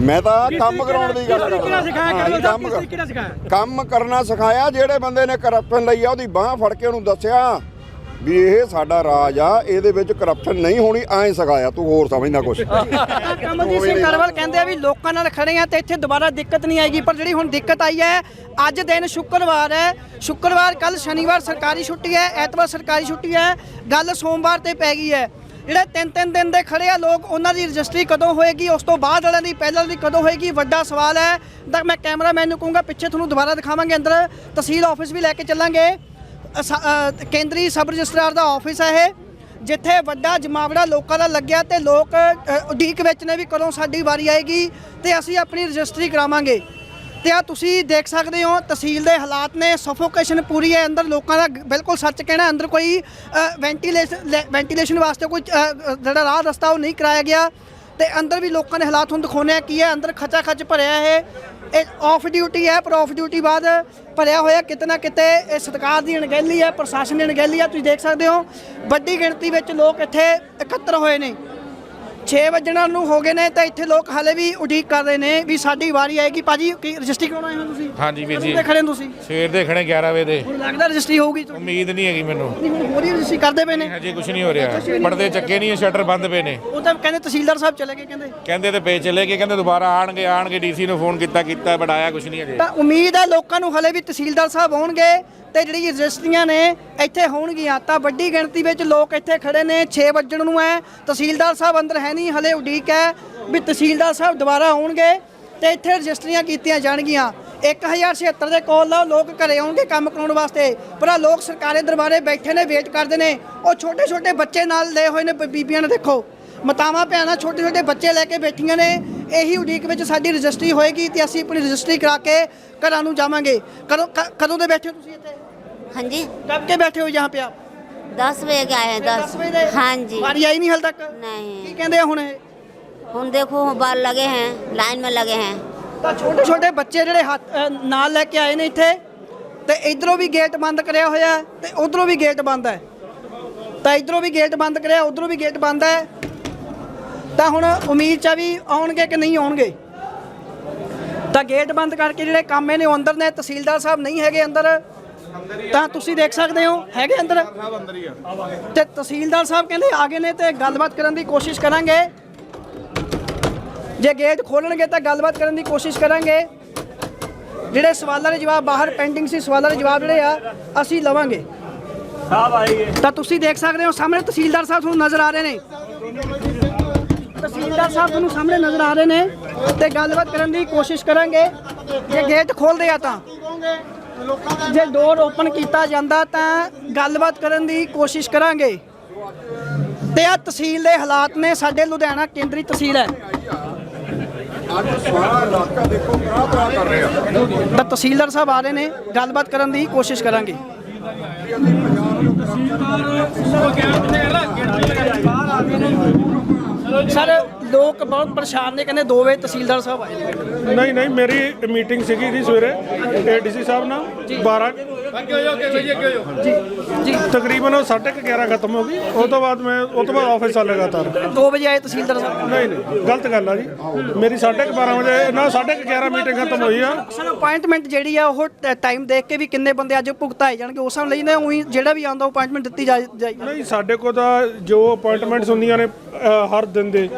ਮੈਂ ਤਾਂ ਕੰਮ ਕਰਾਉਣ ਦੀ ਗੱਲ ਕਰਦਾ। ਕੰਮ ਕਰਨਾ ਸਿਖਾਇਆ ਜਿਹੜੇ ਬੰਦੇ ਨੇ ਕਰਪਸ਼ਨ ਲਈ ਆ ਉਹਦੀ ਬਾਹ ਫੜ ਕੇ ਉਹਨੂੰ ਦੱਸਿਆ। ਵੀ ਇਹ ਸਾਡਾ ਰਾਜ ਆ, ਇਹਦੇ ਵਿੱਚ ਕਰਪਸ਼ਨ ਨਹੀਂ ਹੋਣੀ, ਐਂ ਸਿਖਾਇਆ ਤੂੰ ਹੋਰ ਸਮਝਦਾ ਕੁਛ। ਕਮਲਜੀਤ ਸਿੰਘ ਕਰਵਲ ਕਹਿੰਦੇ ਆ ਵੀ ਲੋਕਾਂ ਨਾਲ ਖੜੇ ਆ ਤੇ ਇੱਥੇ ਦੁਬਾਰਾ ਦਿੱਕਤ ਨਹੀਂ ਆਏਗੀ, ਪਰ ਜਿਹੜੀ ਹੁਣ ਦਿੱਕਤ ਆਈ ਹੈ, ਅੱਜ ਦਿਨ ਸ਼ੁੱਕਰਵਾਰ ਹੈ। ਸ਼ੁੱਕਰਵਾਰ ਕੱਲ ਸ਼ਨੀਵਾਰ ਸਰਕਾਰੀ ਛੁੱਟੀ ਹੈ, ਐਤਵਾਰ ਸਰਕਾਰੀ ਛੁੱਟੀ ਹੈ, ਗੱਲ ਸੋਮਵਾਰ ਤੇ ਪੈ ਗਈ ਹੈ। ਜਿਹੜੇ ਤਿੰਨ ਤਿੰਨ ਦਿਨ ਦੇ ਖੜੇ ਆ ਲੋਕ, ਉਹਨਾਂ ਦੀ ਰਜਿਸਟਰੀ ਕਦੋਂ ਹੋਏਗੀ, ਉਸ ਤੋਂ ਬਾਅਦ ਵਾਲਿਆਂ ਦੀ ਪਹਿਲਾਂ ਦੀ ਕਦੋਂ ਹੋਏਗੀ, ਵੱਡਾ ਸਵਾਲ ਹੈ। ਤਾਂ ਮੈਂ ਕੈਮਰਾਮੈਨ ਨੂੰ ਕਹੂੰਗਾ, ਪਿੱਛੇ ਤੁਹਾਨੂੰ ਦੁਬਾਰਾ ਦਿਖਾਵਾਂਗੇ ਅੰਦਰ, ਤਹਿਸੀਲ ਆਫਿਸ ਵੀ ਲੈ ਕੇ ਚੱਲਾਂਗੇ। ਕੇਂਦਰੀ ਸਬ ਰਜਿਸਟਰਾਰ ਦਾ ਆਫਿਸ ਹੈ ਇਹ, ਜਿੱਥੇ ਵੱਡਾ ਜਮਾਵੜਾ ਲੋਕਾਂ ਦਾ ਲੱਗਿਆ ਤੇ ਲੋਕ ਉਡੀਕ ਵਿੱਚ ਨੇ ਵੀ ਕਦੋਂ ਸਾਡੀ ਵਾਰੀ ਆਏਗੀ ਤੇ ਅਸੀਂ ਆਪਣੀ ਰਜਿਸਟਰੀ ਕਰਾਵਾਂਗੇ। ਤੇ ਆ ਤੁਸੀਂ ਦੇਖ ਸਕਦੇ ਹੋ, ਤਹਿਸੀਲ ਦੇ ਹਾਲਾਤ ਨੇ, ਸਫੋਕੇਸ਼ਨ ਪੂਰੀ ਹੈ, ਅੰਦਰ ਲੋਕਾਂ ਦਾ ਬਿਲਕੁਲ ਸੱਚ ਕਹਿਣਾ, ਅੰਦਰ ਕੋਈ ਵੈਂਟੀਲੇਸ਼ਨ ਵੈਂਟੀਲੇਸ਼ਨ ਵਾਸਤੇ ਕੋਈ ਜਿਹੜਾ ਰਾਹ ਰਸਤਾ ਉਹ ਨਹੀਂ ਕਰਾਇਆ ਗਿਆ। ਤੇ ਅੰਦਰ ਵੀ ਲੋਕਾਂ ਦੇ ਹਾਲਾਤ ਹੁਣ ਦਿਖਾਉਂਦੇ ਆ ਕੀ ਹੈ। ਅੰਦਰ ਖਚਾ ਖਚ ਭਰਿਆ ਇਹ ਇਹ ਆਫ ਡਿਊਟੀ ਹੈ, ਪਰ ਆਫ ਡਿਊਟੀ ਬਾਅਦ ਭਰਿਆ ਹੋਇਆ ਕਿਤੇ ਨਾ ਕਿਤੇ ਇਹ ਸਰਕਾਰ ਦੀ ਅਣਗਹਿਲੀ ਹੈ, ਪ੍ਰਸ਼ਾਸਨ ਦੀ ਅਣਗਹਿਲੀ ਹੈ। ਤੁਸੀਂ ਦੇਖ ਸਕਦੇ ਹੋ, ਵੱਡੀ ਗਿਣਤੀ ਵਿੱਚ ਲੋਕ ਇੱਥੇ ਇਕੱਤਰ ਹੋਏ ਨੇ। 6 ਵਜਣ ਨੂੰ ਹੋ ਗਏ ਨੇ ਤਾਂ ਇੱਥੇ ਲੋਕ ਹਾਲੇ ਵੀ ਉਡੀਕ ਕਰ ਰਹੇ ਨੇ ਵੀ ਸਾਡੀ ਵਾਰੀ ਆਏਗੀ। ਭਾਜੀ ਕੀ ਰਜਿਸਟਰੀ ਕਰਾਉਣਾ ਹੈ ਤੁਸੀਂ? ਹਾਂਜੀ ਵੀਰ ਜੀ। ਕਦੋਂ ਦੇ ਖੜੇ ਹੋ ਤੁਸੀਂ? ਸਵੇਰ ਦੇ ਖੜੇ 11 ਵਜੇ ਦੇ। ਹੁਣ ਲੱਗਦਾ ਰਜਿਸਟਰੀ ਹੋਊਗੀ ਤੁਹਾਡੀ? ਉਮੀਦ ਨਹੀਂ ਹੈਗੀ ਮੈਨੂੰ। ਨਹੀਂ, ਹੁਣ ਹੋ ਰਹੀ ਰਜਿਸਟਰੀ ਕਰਦੇ ਪਏ ਨੇ। ਹਜੇ ਕੁਝ ਨਹੀਂ ਹੋ ਰਿਹਾ। ਪਰਦੇ ਚੱਕੇ ਨਹੀਂ ਸ਼ਟਰ ਬੰਦ ਪਏ ਨੇ। ਉਹ ਤਾਂ ਕਹਿੰਦੇ ਤਹਿਸੀਲਦਾਰ ਸਾਹਿਬ ਚਲੇ ਗਏ ਕਹਿੰਦੇ। ਕਹਿੰਦੇ ਤੇ ਪੇ ਚਲੇ ਗਏ ਕਹਿੰਦੇ ਦੁਬਾਰਾ ਆਣਗੇ ਆਣਗੇ ਡੀਸੀ ਨੂੰ ਫੋਨ ਕੀਤਾ ਕੀਤਾ ਬਟ ਆਇਆ ਕੁਝ ਨਹੀਂ ਹਜੇ। ਤਾਂ ਉਮੀਦ ਹੈ ਲੋਕਾਂ ਨੂੰ ਹਲੇ ਵੀ ਤਹਿਸੀਲਦਾਰ ਸਾਹਿਬ ਆਉਣਗੇ। ਤੇ ਜਿਹੜੀ ਰਜਿਸਟਰੀਆਂ ਨੇ, ਇੱਥੇ ਹੋਣਗੀਆਂ। ਤਾਂ ਵੱਡੀ ਗਿਣਤੀ ਵਿੱਚ ਲੋਕ ਇੱਥੇ ਖੜੇ ਨੇ। 6 ਵਜਣ ਨੂੰ ਹੈ। ਤਹਿਸੀਲਦਾਰ ਸਾਹਿਬ ਅੰਦਰ ਹੈ ਨਹੀਂ, ਹਲੇ ਉਡੀਕ ਹੈ ਵੀ ਤਹਿਸੀਲਦਾਰ ਸਾਹਿਬ ਦੁਬਾਰਾ ਆਉਣਗੇ ਤੇ ਇੱਥੇ ਰਜਿਸਟਰੀਆਂ ਕੀਤੀਆਂ ਜਾਣਗੀਆਂ। 1076 ਦੇ ਕੋਲ ਲੋਕ ਘਰੇ ਆਉਣਗੇ ਕੰਮ ਕਰਾਉਣ ਵਾਸਤੇ। ਪਰ ਆਹ ਲੋਕ ਸਰਕਾਰੀ ਦਰਬਾਰੇ ਬੈਠੇ ਨੇ, ਵੇਟ ਕਰਦੇ ਨੇ। ਉਹ ਛੋਟੇ ਛੋਟੇ ਬੱਚੇ ਨਾਲ ਲਏ ਹੋਏ ਨੇ ਬ- ਬੀਬੀਆਂ ਨੇ ਦੇਖੋ। ਮਾਤਾਵਾਂ, ਭੈਣਾਂ ਛੋਟੇ ਛੋਟੇ ਬੱਚੇ ਲੈ ਕੇ ਬੈਠੀਆਂ ਨੇ। ਇਹੀ ਉਡੀਕ ਵਿੱਚ ਸਾਡੀ ਰਜਿਸਟਰੀ ਹੋਏਗੀ ਤੇ ਅਸੀਂ ਆਪਣੀ ਰਜਿਸਟਰੀ ਕਰਾ ਕੇ ਘਰਾਂ ਨੂੰ ਜਾਵਾਂਗੇ। ਕਦੋਂ, ਕ- ਕਦੋਂ ਦੇ ਬੈਠੇ ਹੋ ਤੁਸੀਂ ਇੱਥੇ? हाँ जी ਕਬ ਕੇ ਬੈਠੇ ਹੋ यहाँ पे आप दस बजे के आए हैं दस दस बजे ਦੇ? हाँ जी ਵਾਰੀ ਆਈ ਨਹੀਂ ਹਾਲ ਤੱਕ ਕੀ नहीं ਕਹਿੰਦੇ ਆ ਹੁਣ ਇਹ हम देखो बाल लगे हैं लाइन में लगे हैं ਤਾਂ ਛੋਟੇ ਛੋਟੇ ਬੱਚੇ ਜਿਹੜੇ ਹੱਥ ਅ, ਨਾਲ ਲੈ ਕੇ ਆਏ ਨੇ ਇੱਥੇ ਤੇ ਇਧਰੋਂ ਵੀ ਗੇਟ ਬੰਦ ਕਰਿਆ ਹੋਇਆ ਹੈ ਤੇ ਉਧਰੋਂ ਵੀ ਗੇਟ ਬੰਦ ਹੈ ਤਾਂ ਇਧਰੋਂ ਵੀ ਗੇਟ ਬੰਦ ਕਰਿਆ ਉਧਰੋਂ ਵੀ ਗੇਟ ਬੰਦ ਹੈ ਤਾਂ ਹੁਣ ਉਮੀਦ ਚ ਆ ਵੀ ਆਉਣਗੇ ਕਿ ਨਹੀਂ ਆਉਣਗੇ ਤਾਂ ਗੇਟ ਬੰਦ ਕਰਕੇ ਜਿਹੜੇ ਕਾਮੇ ਨੇ ਉਹ ਅੰਦਰ ਨੇ ਤਹਿਸੀਲਦਾਰ ਸਾਹਿਬ ਨਹੀਂ ਹੈਗੇ ਅੰਦਰ ਤਾਂ ਤੁਸੀਂ ਦੇਖ ਸਕਦੇ ਹੋ ਹੈਗੇ ਅੰਦਰ। ਤੇ ਤਹਿਸੀਲਦਾਰ ਸਾਹਿਬ ਕਹਿੰਦੇ ਆ ਗਏ ਨੇ ਤੇ ਗੱਲਬਾਤ ਕਰਨ ਦੀ ਕੋਸ਼ਿਸ਼ ਕਰਾਂਗੇ। ਜੇ ਗੇਟ ਖੋਲਣਗੇ ਤਾਂ ਗੱਲਬਾਤ ਕਰਨ ਦੀ ਕੋਸ਼ਿਸ਼ ਕਰਾਂਗੇ। ਜਿਹੜੇ ਸਵਾਲਾਂ ਦੇ ਜਵਾਬ ਬਾਹਰ ਪੈਂਡਿੰਗ ਸੀ ਸਵਾਲਾਂ ਦੇ ਜਵਾਬ ਜਿਹੜੇ ਆ ਅਸੀਂ ਲਵਾਂਗੇ। ਸਾਹਿਬ ਆਏਗੇ ਤਾਂ ਤੁਸੀਂ ਦੇਖ ਸਕਦੇ ਹੋ ਸਾਹਮਣੇ ਤਹਿਸੀਲਦਾਰ ਸਾਹਿਬ ਤੁਹਾਨੂੰ ਨਜ਼ਰ ਆ ਰਹੇ ਨੇ। ਤਹਿਸੀਲਦਾਰ ਸਾਹਿਬ ਤੁਹਾਨੂੰ ਸਾਹਮਣੇ ਨਜ਼ਰ ਆ ਰਹੇ ਨੇ ਤੇ ਗੱਲਬਾਤ ਕਰਨ ਦੀ ਕੋਸ਼ਿਸ਼ ਕਰਾਂਗੇ। ਜੇ ਗੇਟ ਖੋਲਦੇ ਆ ਤਾਂ। ਜੇ ਡੋਰ ਓਪਨ ਕੀਤਾ ਜਾਂਦਾ ਤਾਂ ਗੱਲਬਾਤ ਕਰਨ ਦੀ ਕੋਸ਼ਿਸ਼ ਕਰਾਂਗੇ। ਤੇ ਆ ਤਹਿਸੀਲ ਦੇ ਹਾਲਾਤ ਨੇ ਸਾਡੇ ਲੁਧਿਆਣਾ ਕੇਂਦਰੀ ਤਹਿਸੀਲ ਹੈ। ਅੱਜ ਸਾਰਾ ਇਲਾਕਾ ਦੇਖੋ ਕਰਾ ਕਰਾ ਕਰ ਰਿਹਾ। ਤਾਂ ਤਹਿਸੀਲਦਾਰ ਸਾਹਿਬ ਆ ਰਹੇ ਨੇ ਗੱਲਬਾਤ ਕਰਨ ਦੀ ਕੋਸ਼ਿਸ਼ ਕਰਾਂਗੇ। ਸਰ ਲੋਕ ਬਹੁਤ ਪਰੇਸ਼ਾਨ ਨੇ ਕਹਿੰਦੇ 2 ਵਜੇ ਤਹਿਸੀਲਦਾਰ ਸਾਹਿਬ ਆਏ ਨੇ। ਨਹੀਂ ਨਹੀਂ ਮੇਰੀ ਮੀਟਿੰਗ ਸੀਗੀ ਜੀ ਸਵੇਰੇ। ਏਡੀਸੀ ਸਾਹਿਬ ਨਾਲ 12 ਜੀ ਜੀ। ਤਕਰੀਬਨ ਉਹ 11:30 ਖਤਮ ਹੋ ਗਈ। ਉਹ ਤੋਂ ਬਾਅਦ ਮੈਂ ਉਹ ਤੋਂ ਬਾਅਦ ਆਫਿਸ ਆ ਲਗਾਤਾਰ। 2 ਵਜੇ ਆਏ ਤਹਿਸੀਲਦਾਰ ਸਾਹਿਬ। ਨਹੀਂ ਨਹੀਂ ਗਲਤ ਗੱਲ ਆ ਜੀ। ਮੇਰੀ 12:30 ਵਜੇ ਨਾ 11:30 ਮੀਟਿੰਗ ਖਤਮ ਹੋਈ ਆ। ਸਰ ਅਪਾਇੰਟਮੈਂਟ ਜਿਹੜੀ ਆ ਉਹ ਟਾਈਮ ਦੇਖ ਕੇ ਵੀ ਕਿੰਨੇ ਬੰਦੇ ਅੱਜ ਭੁਗਤਾਏ ਜਾਣਗੇ। ਉਸ ਨਾਲ ਲਈ ਨਾ ਉਹੀ ਜਿਹੜਾ ਵੀ ਆਉਂਦਾ ਅਪਾਇੰਟਮੈਂਟ ਦਿੱਤੀ ਜਾ ਜਾਏਗੀ ਨਹੀਂ ਸਾਡੇ ਕੋਲ ਤਾਂ ਜੋ ਅਪਾਇੰਟਮੈਂਟਸ ਹੁੰਦੀਆਂ ਨੇ ਅ, ਹਰ ਦਿਨ ਦੇ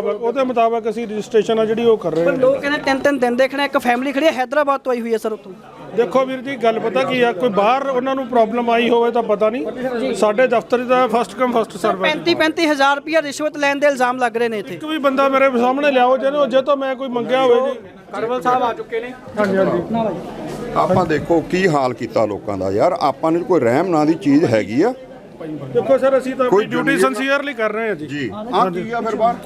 ਮੁਤਾਬਕ ਉਹਦੇ ਮੁਤਾਬਕ ਅਸੀਂ ਰਜਿਸਟ੍ਰੇਸ਼ਨ ਆ ਜਿਹੜੀ ਉਹ ਕਰ ਰਹੇ ਪਰ ਹਾਂ। ਲੋਕ ਕਹਿੰਦੇ ਤਿੰਨ ਤਿੰਨ ਦਿਨ ਦੇਖਣਾ ਇੱਕ ਫੈਮਿਲੀ ਖੜੀ ਹੈ ਹੈਦਰਾਬਾਦ ਤੋਂ ਆਈ ਹੋਈ ਹੈ ਸਰ ਉੱਥੋਂ। ਦੇਖੋ ਵੀਰ ਜੀ ਗੱਲ ਪਤਾ ਕੀ ਆ ਕੋਈ ਬਾਹਰ ਉਹਨਾਂ ਨੂੰ ਪ੍ਰੋਬਲਮ ਆਈ ਹੋਵੇ ਤਾਂ ਪਤਾ ਨਹੀਂ। ਸਾਡੇ ਦਫ਼ਤਰ ਦਾ ਫਸਟ ਕਮ ਫਸਟ ਸਰਵ 35 35000 ਰੁਪਇਆ ਰਿਸ਼ਵਤ ਲੈਣ ਦੇ ਇਲਜ਼ਾਮ ਲੱਗ ਰਹੇ ਨੇ ਇੱਥੇ। ਇੱਕ ਵੀ ਬੰਦਾ ਮੇਰੇ ਸਾਹਮਣੇ ਲਿਆਓ ਜਿਹਨੂੰ ਜੇ ਤੋਂ ਮੈਂ ਕੋਈ ਮੰਗਿਆ ਹੋਵੇ ਜੀ। ਕਰਵਲ ਸਾਹਿਬ ਆ ਚੁੱਕੇ ਨੇ। ਹਾਂਜੀ ਹਾਂਜੀ। ਆਪਾਂ ਦੇਖੋ ਕੀ ਹਾਲ ਕੀਤਾ ਲੋਕਾਂ ਦਾ ਯਾਰ ਆਪਾਂ ਨੂੰ ਕੋਈ ਰਹਿਮ ਨਾਂ ਦੀ ਚੀਜ਼ ਹੈਗੀ ਆ। ਦੇਖੋ ਸਰ ਅਸੀਂ ਤਾਂ ਆਪਣੀ ਡਿਊਟੀ ਸੰਸੀਅਰਲੀ ਕਰ ਰਹੇ ਹਾਂ ਜੀ। ਜੀ। ਆ ਕੀ ਆ ਫਿਰ ਬਾਹਰ?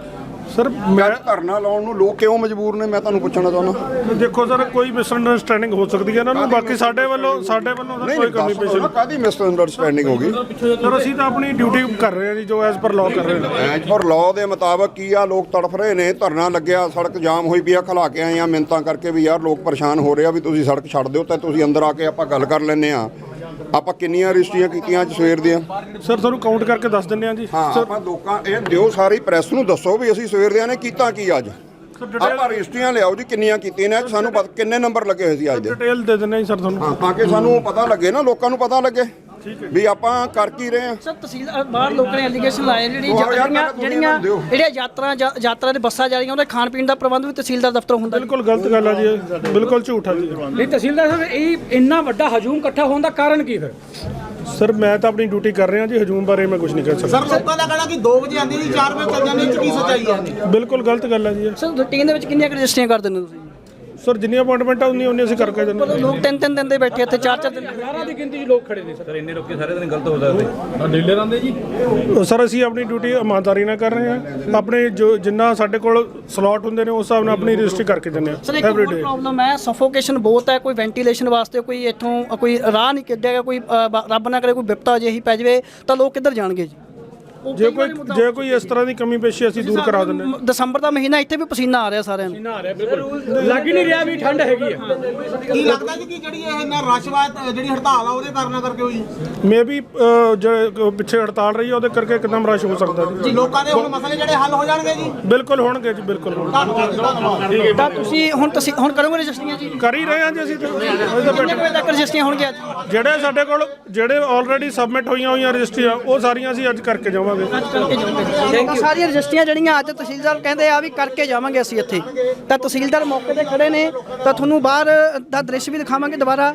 ਸਰ ਮੈਂ ਧਰਨਾ ਲਾਉਣ ਨੂੰ ਲੋਕ ਕਿਉਂ ਮਜਬੂਰ ਨੇ? ਮੈਂ ਤੁਹਾਨੂੰ ਪੁੱਛਣਾ ਚਾਹੁੰਦਾ। ਦੇਖੋ ਸਰ ਕੋਈ ਮਿਸਅੰਡਰਸਟੈਂਡਿੰਗ ਹੋ ਸਕਦੀ ਹੈ ਇਹਨਾਂ ਨੂੰ ਬਾਕੀ ਸਾਡੇ ਵੱਲੋਂ ਸਾਡੇ ਵੱਲੋਂ ਤਾਂ ਨਹੀਂ ਕੋਈ ਨਹੀਂ ਕਮੀ ਪੇਸ਼ੀ ਦਿਓ ਨਾ ਕਾਦੀ ਮਿਸਅੰਡਰਸਟੈਂਡਿੰਗ ਹੋ ਗਈ? ਸਰ ਅਸੀਂ ਤਾਂ ਆਪਣੀ ਡਿਊਟੀ ਕਰ ਰਹੇ ਹਾਂ ਜੀ ਜੋ ਐਜ਼ ਪਰ ਲਾਅ ਕਰ ਰਹੇ ਹਾਂ। ਐਜ ਪਰ ਲਾਅ ਦੇ ਮੁਤਾਬਕ ਕੀ ਆ ਲੋਕ ਤੜਫ ਰਹੇ ਨੇ ਧਰਨਾ ਲੱਗਿਆ ਸੜਕ ਜਾਮ ਹੋਈ ਪਈ ਆ ਖਲਾ ਕੇ ਆਏ ਆ ਮਿੰਤਾਂ ਕਰਕੇ ਵੀ ਯਾਰ ਲੋਕ ਪਰੇਸ਼ਾਨ ਹੋ ਰਹੇ ਆ ਵੀ ਤੁਸੀਂ ਸੜਕ ਛੱਡ ਦਿਓ ਤੇ ਤੁਸੀਂ ਅੰਦਰ ਆ ਕੇ ਆਪਾਂ ਗੱਲ ਕਰ ਲੈਨੇ ਆ ਆਪਾਂ ਕਿੰਨੀਆਂ ਰਜਿਸਟਰੀਆਂ ਕੀਤੀਆਂ ਅੱਜ ਸਵੇਰ ਦੀਆਂ? ਸਰ ਤੁਹਾਨੂੰ ਕਾਊਂਟ ਕਰਕੇ ਦੱਸ ਦਿੰਦੇ ਹਾਂ ਜੀ। ਹਾਂ ਆਪਾਂ ਲੋਕਾਂ ਇਹ ਦਿਓ ਸਾਰੀ ਪ੍ਰੈਸ ਨੂੰ ਦੱਸੋ ਵੀ ਅਸੀਂ ਸਵੇਰ ਦਿਆਂ ਨੇ ਕੀਤਾ ਕੀ ਅੱਜ? ਆਪਾਂ ਰਜਿਸਟਰੀਆਂ ਲਿਆਓ ਜੀ ਕਿੰਨੀਆਂ ਕੀਤੀਆਂ ਨੇ ਸਾਨੂੰ ਪਤਾ ਕਿੰਨੇ ਨੰਬਰ ਲੱਗੇ ਹੋਏ ਸੀ ਅੱਜ? ਦੇ ਡਿਟੇਲ ਦੇ ਦਿੰਦੇ ਹਾਂ ਜੀ ਸਰ ਤੁਹਾਨੂੰ। ਹਾਂ ਤਾਂ ਕਿ ਸਾਨੂੰ ਪਤਾ ਲੱਗੇ ਨਾ ਲੋਕਾਂ ਨੂੰ ਪਤਾ ਲੱਗੇ। ਵੀ ਆਪਾਂ ਕਰ ਕੀ ਰਹੇ ਆ ਸਰ ਤਹਿਸੀਲ ਬਾਹਰ ਲੋਕਾਂ ਨੇ ਐਲੀਗੇਸ਼ਨ ਲਾਏ ਜਿਹੜੀ ਯਾਰ ਜਿਹੜੀਆਂ ਜਿਹੜੀਆਂ ਯਾਤਰਾ ਯਾਤਰਾ ਦੇ ਬੱਸਾਂ ਜਾ ਰਹੀਆਂ ਉਹਦੇ ਖਾਣ ਪੀਣ ਦਾ ਪ੍ਰਬੰਧ ਵੀ ਤਹਿਸੀਲਦਾਰ ਦਫ਼ਤਰ ਹੁੰਦਾ। ਬਿਲਕੁਲ ਗਲਤ ਗੱਲ ਆ ਜੀ। ਬਿਲਕੁਲ ਝੂਠ ਆ ਜੀ ਨਹੀਂ ਤਹਿਸੀਲਦਾਰ ਸਾਹਿਬ ਇਹ ਇੰਨਾ ਵੱਡਾ ਹਜੂਮ ਇਕੱਠਾ ਹੋਣ ਦਾ ਕਾਰਨ ਕੀ ਫਿਰ ਸਰ ਮੈਂ ਤਾਂ ਆਪਣੀ ਡਿਊਟੀ ਕਰ ਰਿਹਾ ਜੀ ਹਜੂਮ ਬਾਰੇ ਮੈਂ ਕੁਝ ਨਹੀਂ ਕਹਿ ਸਕਦਾ ਲੋਕਾਂ ਦਾ ਕਹਿਣਾ ਕਿ 2 ਵਜੇ ਆਉਂਦੀ ਸੀ 4 ਵਜੇ ਚੱਲ ਜਾਂਦੀ ਇਹ ਕੀ ਸੱਚਾਈ ਹੈ ਬਿਲਕੁਲ ਗਲਤ ਗੱਲ ਆ ਜੀ। ਸਰ ਰੂਟੀਨ ਦੇ ਵਿੱਚ ਕਿੰਨੀਆਂ ਰਜਿਸਟਰੀਆਂ ਕਰ ਦਿੰਦੇ ਤੁਸੀਂ ਸਰ ਜਿੰਨੀ ਅਪਾਇੰਟਮੈਂਟ ਆ ਉਨੀ ਉਨੀ ਅਸੀਂ ਕਰਕੇ ਜਾਂਦੇ ਹਾਂ। ਲੋਕ ਤਿੰਨ ਤਿੰਨ ਦਿਨ ਦੇ ਬੈਠੇ ਇੱਥੇ ਚਾਰ ਚਾਰ ਦਿਨ। ਹਜ਼ਾਰਾਂ ਦੀ ਗਿਣਤੀ 'ਚ ਲੋਕ ਖੜੇ ਨੇ ਸਰ। ਸਰ ਅਸੀਂ ਆਪਣੀ ਡਿਊਟੀ ਇਮਾਨਦਾਰੀ ਨਾਲ ਕਰ ਰਹੇ ਹਾਂ। ਆਪਣੇ ਜੋ ਜਿੰਨਾ ਸਾਡੇ ਕੋਲ ਸਲੋਟ ਹੁੰਦੇ ਨੇ ਉਸ ਹਿਸਾਬ ਨਾਲ ਆਪਣੀ ਰਜਿਸਟਰੀ ਕਰਕੇ ਦਿੰਦੇ ਸਰ ਹਾਂ ਇੱਕ ਐਵਰੀ ਹੋਰ ਡੇ ਪ੍ਰੋਬਲਮ ਹੈ ਸਫੋਕੇਸ਼ਨ ਬਹੁਤ ਹੈ ਕੋਈ ਵੈਂਟੀਲੇਸ਼ਨ ਵਾਸਤੇ ਕੋਈ ਇੱਥੋਂ ਕੋਈ ਰਾਹ ਨਹੀਂ ਕੱਢਿਆਗਾ ਕੋਈ ਅ, ਬ- ਰੱਬ ਨਾ ਕਰੇ ਕੋਈ ਵਿਪਤਾ ਜਿਹੀ ਪੈ ਜਾਵੇ ਤਾਂ ਲੋਕ ਕਿੱਧਰ ਜਾਣਗੇ ਜੀ? ਜੇ ਕਈ ਜੇ ਕੋਈ ਇਸ ਤਰ੍ਹਾਂ ਦੀ ਕਮੀ ਪੇਸ਼ੀ ਅਸੀਂ ਦੂਰ ਕਰਾ ਦਿੰਦੇ ਹਾਂ। ਦਸੰਬਰ ਦਾ ਮਹੀਨਾ ਇੱਥੇ ਵੀ ਪਸੀਨਾ ਆ ਰਿਹਾ ਸਾਰਿਆਂ ਨੂੰ। ਨਾ ਆ ਰਿਹਾ ਬਿਲਕੁਲ। ਲੱਗ ਹੀ ਨਹੀਂ ਰਿਹਾ ਵੀ ਠੰਡ ਹੈਗੀ ਹੈ ਕੀ ਲੱਗਦਾ ਜੀ ਕਿ ਜਿਹੜੀ ਇਹ ਇੰਨਾ ਰਸ਼ਵਾਤ ਜਿਹੜੀ ਹੜਤਾਲ ਆ ਉਹਦੇ ਕਾਰਨਾਂ ਕਰਕੇ ਹੋਈ? ਮੇ ਵੀ ਜਿਹੜੇ ਪਿੱਛੇ ਹੜਤਾਲ ਰਹੀ ਹੈ ਉਹਦੇ ਕਰਕੇ ਇੱਕਦਮ ਰਸ਼ ਹੋ ਸਕਦਾ ਜੀ। ਲੋਕਾਂ ਦੇ ਹੁਣ ਮਸਲੇ ਜਿਹੜੇ ਹੱਲ ਹੋ ਜਾਣਗੇ ਜੀ? ਬਿਲਕੁਲ ਹੋਣਗੇ ਜੀ ਬਿਲਕੁਲ ਹੋਣਗੇ। ਧੰਨਵਾਦ ਜੀ ਧੰਨਵਾਦ ਤਾਂ ਤੁਸੀਂ ਹੁਣ ਤੁਸੀਂ ਹੁਣ ਕਰੋਗੇ ਰਜਿਸਟਰੀਆਂ ਜੀ? ਕਰ ਹੀ ਰਹੇ ਹਾਂ ਜੀ ਅਸੀਂ ਤਾਂ। ਅਸੀਂ ਤਾਂ ਕਿੰਨੇ ਬੈਠੇ ਕੁ ਵਜੇ ਤੱਕ ਰਜਿਸਟਰੀਆਂ ਹੋਣਗੀਆਂ ਅੱਜ ਜਿਹੜੇ ਸਾਡੇ ਕੋਲ ਜਿਹੜੇ ਆਲਰੇਡੀ ਸਬਮਿਟ ਹੋਈਆਂ ਹੋਈਆਂ ਰਜਿਸਟਰੀਆਂ ਉਹ ਸਾਰੀਆਂ ਅਸੀਂ ਅੱਜ ਕਰਕੇ ਜਾਵਾਂਗੇ। ਤਾਂ ਸਾਰੀਆਂ ਰਜਿਸਟਰੀਆਂ ਜਿਹੜੀਆਂ ਅੱਜ ਤਹਿਸੀਲਦਾਰ ਕਹਿੰਦੇ ਆ ਵੀ ਕਰਕੇ ਜਾਵਾਂਗੇ ਅਸੀਂ ਇੱਥੇ। ਤਾਂ ਤਹਿਸੀਲਦਾਰ ਮੌਕੇ ਤੇ ਖੜੇ ਨੇ ਤਾਂ ਤੁਹਾਨੂੰ ਬਾਹਰ ਦਾ ਦ੍ਰਿਸ਼ ਵੀ ਦਿਖਾਵਾਂਗੇ ਦੁਬਾਰਾ।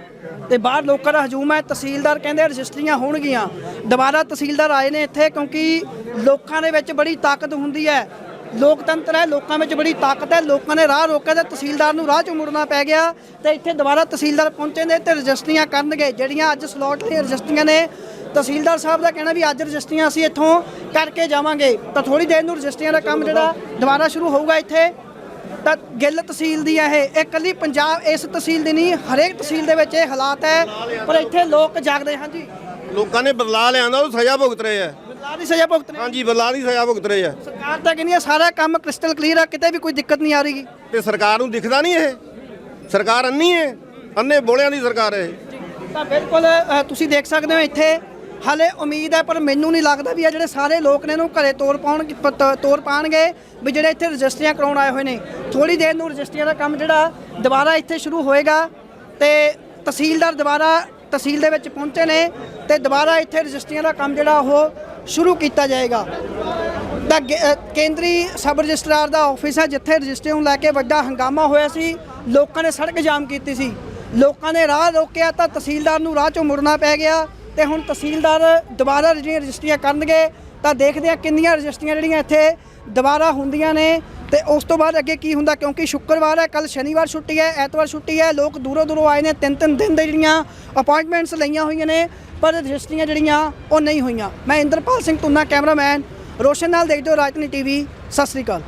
ਤੇ ਬਾਹਰ ਲੋਕਾਂ ਦਾ ਹਜੂਮ ਹੈ ਤਹਿਸੀਲਦਾਰ ਕਹਿੰਦੇ ਰਜਿਸਟਰੀਆਂ ਹੋਣਗੀਆਂ। ਦੁਬਾਰਾ ਤਹਿਸੀਲਦਾਰ ਆਏ ਨੇ ਇੱਥੇ ਕਿਉਂਕਿ ਲੋਕਾਂ ਦੇ ਵਿੱਚ ਬੜੀ ਤਾਕਤ ਹੁੰਦੀ ਹੈ। ਲੋਕਤੰਤਰ ਹੈ ਲੋਕਾਂ ਵਿੱਚ ਬੜੀ ਤਾਕਤ ਹੈ। ਲੋਕਾਂ ਨੇ ਰਾਹ ਰੋਕਿਆ ਤੇ ਤਹਿਸੀਲਦਾਰ ਨੂੰ ਰਾਹ ਚੋਂ ਮੁੜਨਾ ਪੈ ਗਿਆ। ਤੇ ਇੱਥੇ ਦੁਬਾਰਾ ਤਹਿਸੀਲਦਾਰ ਪਹੁੰਚੇ ਨੇ ਤੇ ਰਜਿਸਟਰੀਆਂ ਕਰਨਗੇ ਜਿਹੜੀਆਂ ਅੱਜ ਸਲੋਟ ਦੀਆਂ ਰਜਿਸਟਰੀਆਂ ਨੇ। ਤਹਿਸੀਲਦਾਰ ਸਾਹਿਬ ਦਾ ਕਹਿਣਾ ਵੀ ਅੱਜ ਰਜਿਸਟਰੀਆਂ ਅਸੀਂ ਇੱਥੋਂ ਕਰਕੇ ਜਾਵਾਂਗੇ। ਤਾਂ ਥੋੜੀ ਦੇਰ ਨੂੰ ਰਜਿਸਟਰੀਆਂ ਦਾ ਕੰਮ ਜਿਹੜਾ ਦੁਬਾਰਾ ਸ਼ੁਰੂ ਹੋਊਗਾ ਇੱਥੇ। ਤਾਂ ਗਿੱਲ ਤਹਿਸੀਲ ਦੀ ਹੈ ਇਹ ਇਹ ਇਕੱਲੀ ਪੰਜਾਬ ਇਸ ਤਹਿਸੀਲ ਦੀ ਨਹੀਂ ਹਰੇਕ ਤਹਿਸੀਲ ਦੇ ਵਿੱਚ ਇਹ ਹਾਲਾਤ ਹੈ। ਪਰ ਇੱਥੇ ਲੋਕ ਜਾਗਦੇ ਹਾਂ ਜੀ। ਲੋਕਾਂ ਨੇ ਬਦਲਾ ਲਿਆਂਦਾ ਉਹ ਸਜ਼ਾ ਭੁਗਤ ਰਹੇ ਆ। ਬਦਲਾਅ ਦੀ ਸਜ਼ਾ ਭੁਗਤ ਰਹੇ ਹਾਂਜੀ ਬਦਲਾ ਦੀ ਸਜ਼ਾ ਭੁਗਤ ਰਹੇ ਆ। ਸਰਕਾਰ ਤਾਂ ਕਹਿੰਦੀ ਹੈ ਸਾਰਾ ਕੰਮ ਕ੍ਰਿਸਟਲ ਕਲੀਅਰ ਆ ਕਿਤੇ ਵੀ ਕੋਈ ਦਿੱਕਤ ਨਹੀਂ ਆ ਰਹੀ। ਤੇ ਸਰਕਾਰ ਨੂੰ ਦਿਖਦਾ ਨਹੀਂ ਇਹ? ਸਰਕਾਰ ਅੰਨੀ ਹੈ? ਅੰਨੇ ਬੋਲਿਆਂ ਦੀ ਸਰਕਾਰ ਹੈ ਤਾਂ ਬਿਲਕੁਲ ਤੁਸੀਂ ਦੇਖ ਸਕਦੇ ਹੋ ਇੱਥੇ ਹਾਲੇ ਉਮੀਦ ਹੈ, ਪਰ ਮੈਨੂੰ ਨਹੀਂ ਲੱਗਦਾ ਵੀ ਇਹ ਜਿਹੜੇ ਸਾਰੇ ਲੋਕ ਨੇ ਇਹਨੂੰ ਘਰੇ ਤੋਰ ਪਾਉਣ ਤੋਰ ਪਾਣਗੇ ਵੀ ਜਿਹੜੇ ਇੱਥੇ ਰਜਿਸਟਰੀਆਂ ਕਰਾਉਣ ਆਏ ਹੋਏ ਨੇ। ਥੋੜੀ ਦੇਰ ਨੂੰ ਰਜਿਸਟਰੀਆਂ ਦਾ ਕੰਮ ਜਿਹੜਾ ਦੁਬਾਰਾ ਇੱਥੇ ਸ਼ੁਰੂ ਹੋਏਗਾ ਤੇ ਤਹਿਸੀਲਦਾਰ ਦੁਬਾਰਾ ਤਹਿਸੀਲ ਦੇ ਵਿੱਚ ਪਹੁੰਚੇ ਨੇ ਤੇ ਦੁਬਾਰਾ ਇੱਥੇ ਰਜਿਸਟਰੀਆਂ ਦਾ ਕੰਮ ਜਿਹੜਾ ਉਹ ਸ਼ੁਰੂ ਕੀਤਾ ਜਾਏਗਾ। ਤਾਂ ਗੇ- ਕੇਂਦਰੀ ਸਬ ਰਜਿਸਟਰਾਰ ਦਾ ਆਫਿਸ ਹੈ, ਜਿੱਥੇ ਰਜਿਸਟਰੀ ਨੂੰ ਲੈ ਕੇ ਵੱਡਾ ਹੰਗਾਮਾ ਹੋਇਆ ਸੀ। ਲੋਕਾਂ ਨੇ ਸੜਕ ਜਾਮ ਕੀਤੀ ਸੀ। ਲੋਕਾਂ ਨੇ ਰਾਹ ਰੋਕਿਆ ਤਾਂ ਤਹਿਸੀਲਦਾਰ ਨੂੰ ਰਾਹ ਚੋਂ ਮੁੜਨਾ ਪੈ ਗਿਆ। ਤੇ ਹੁਣ ਤਹਿਸੀਲਦਾਰ ਦੁਬਾਰਾ ਜਿਹੜੀਆਂ ਰਜਿਸਟਰੀਆਂ ਕਰਨਗੇ, ਤਾਂ ਦੇਖਦੇ ਆ ਕਿੰਨੀਆਂ ਰਜਿਸਟਰੀਆਂ ਜਿਹੜੀਆਂ ਇੱਥੇ ਦੁਬਾਰਾ ਹੁੰਦੀਆਂ ਨੇ ਤੇ ਉਸ ਤੋਂ ਬਾਅਦ ਅੱਗੇ ਕੀ ਹੁੰਦਾ, ਕਿਉਂਕਿ ਸ਼ੁੱਕਰਵਾਰ ਹੈ ਕੱਲ ਸ਼ਨੀਵਾਰ ਛੁੱਟੀ ਹੈ, ਐਤਵਾਰ ਛੁੱਟੀ ਹੈ, ਲੋਕ ਦੂਰੋਂ ਦੂਰੋਂ ਆਏ ਨੇ, ਤਿੰਨ ਤਿੰਨ ਦਿਨ ਦੇ ਜਿਹੜੀਆਂ ਅਪਾਇੰਟਮੈਂਟਸ ਲਈਆਂ ਹੋਈਆਂ ਨੇ, ਪਰ ਰਜਿਸਟਰੀਆਂ ਜਿਹੜੀਆਂ ਉਹ ਨਹੀਂ ਹੋਈਆਂ। ਮੈਂ ਇੰਦਰਪਾਲ ਸਿੰਘ ਤੁੰਨਾ ਕੈਮਰਾਮੈਨ, ਰੋਸ਼ਨ ਨਾਲ ਦੇਖਦੇ ਹੋ ਰਾਜਨੀ ਟੀਵੀ, ਸਤਿ ਸ੍ਰੀ ਅਕਾਲ।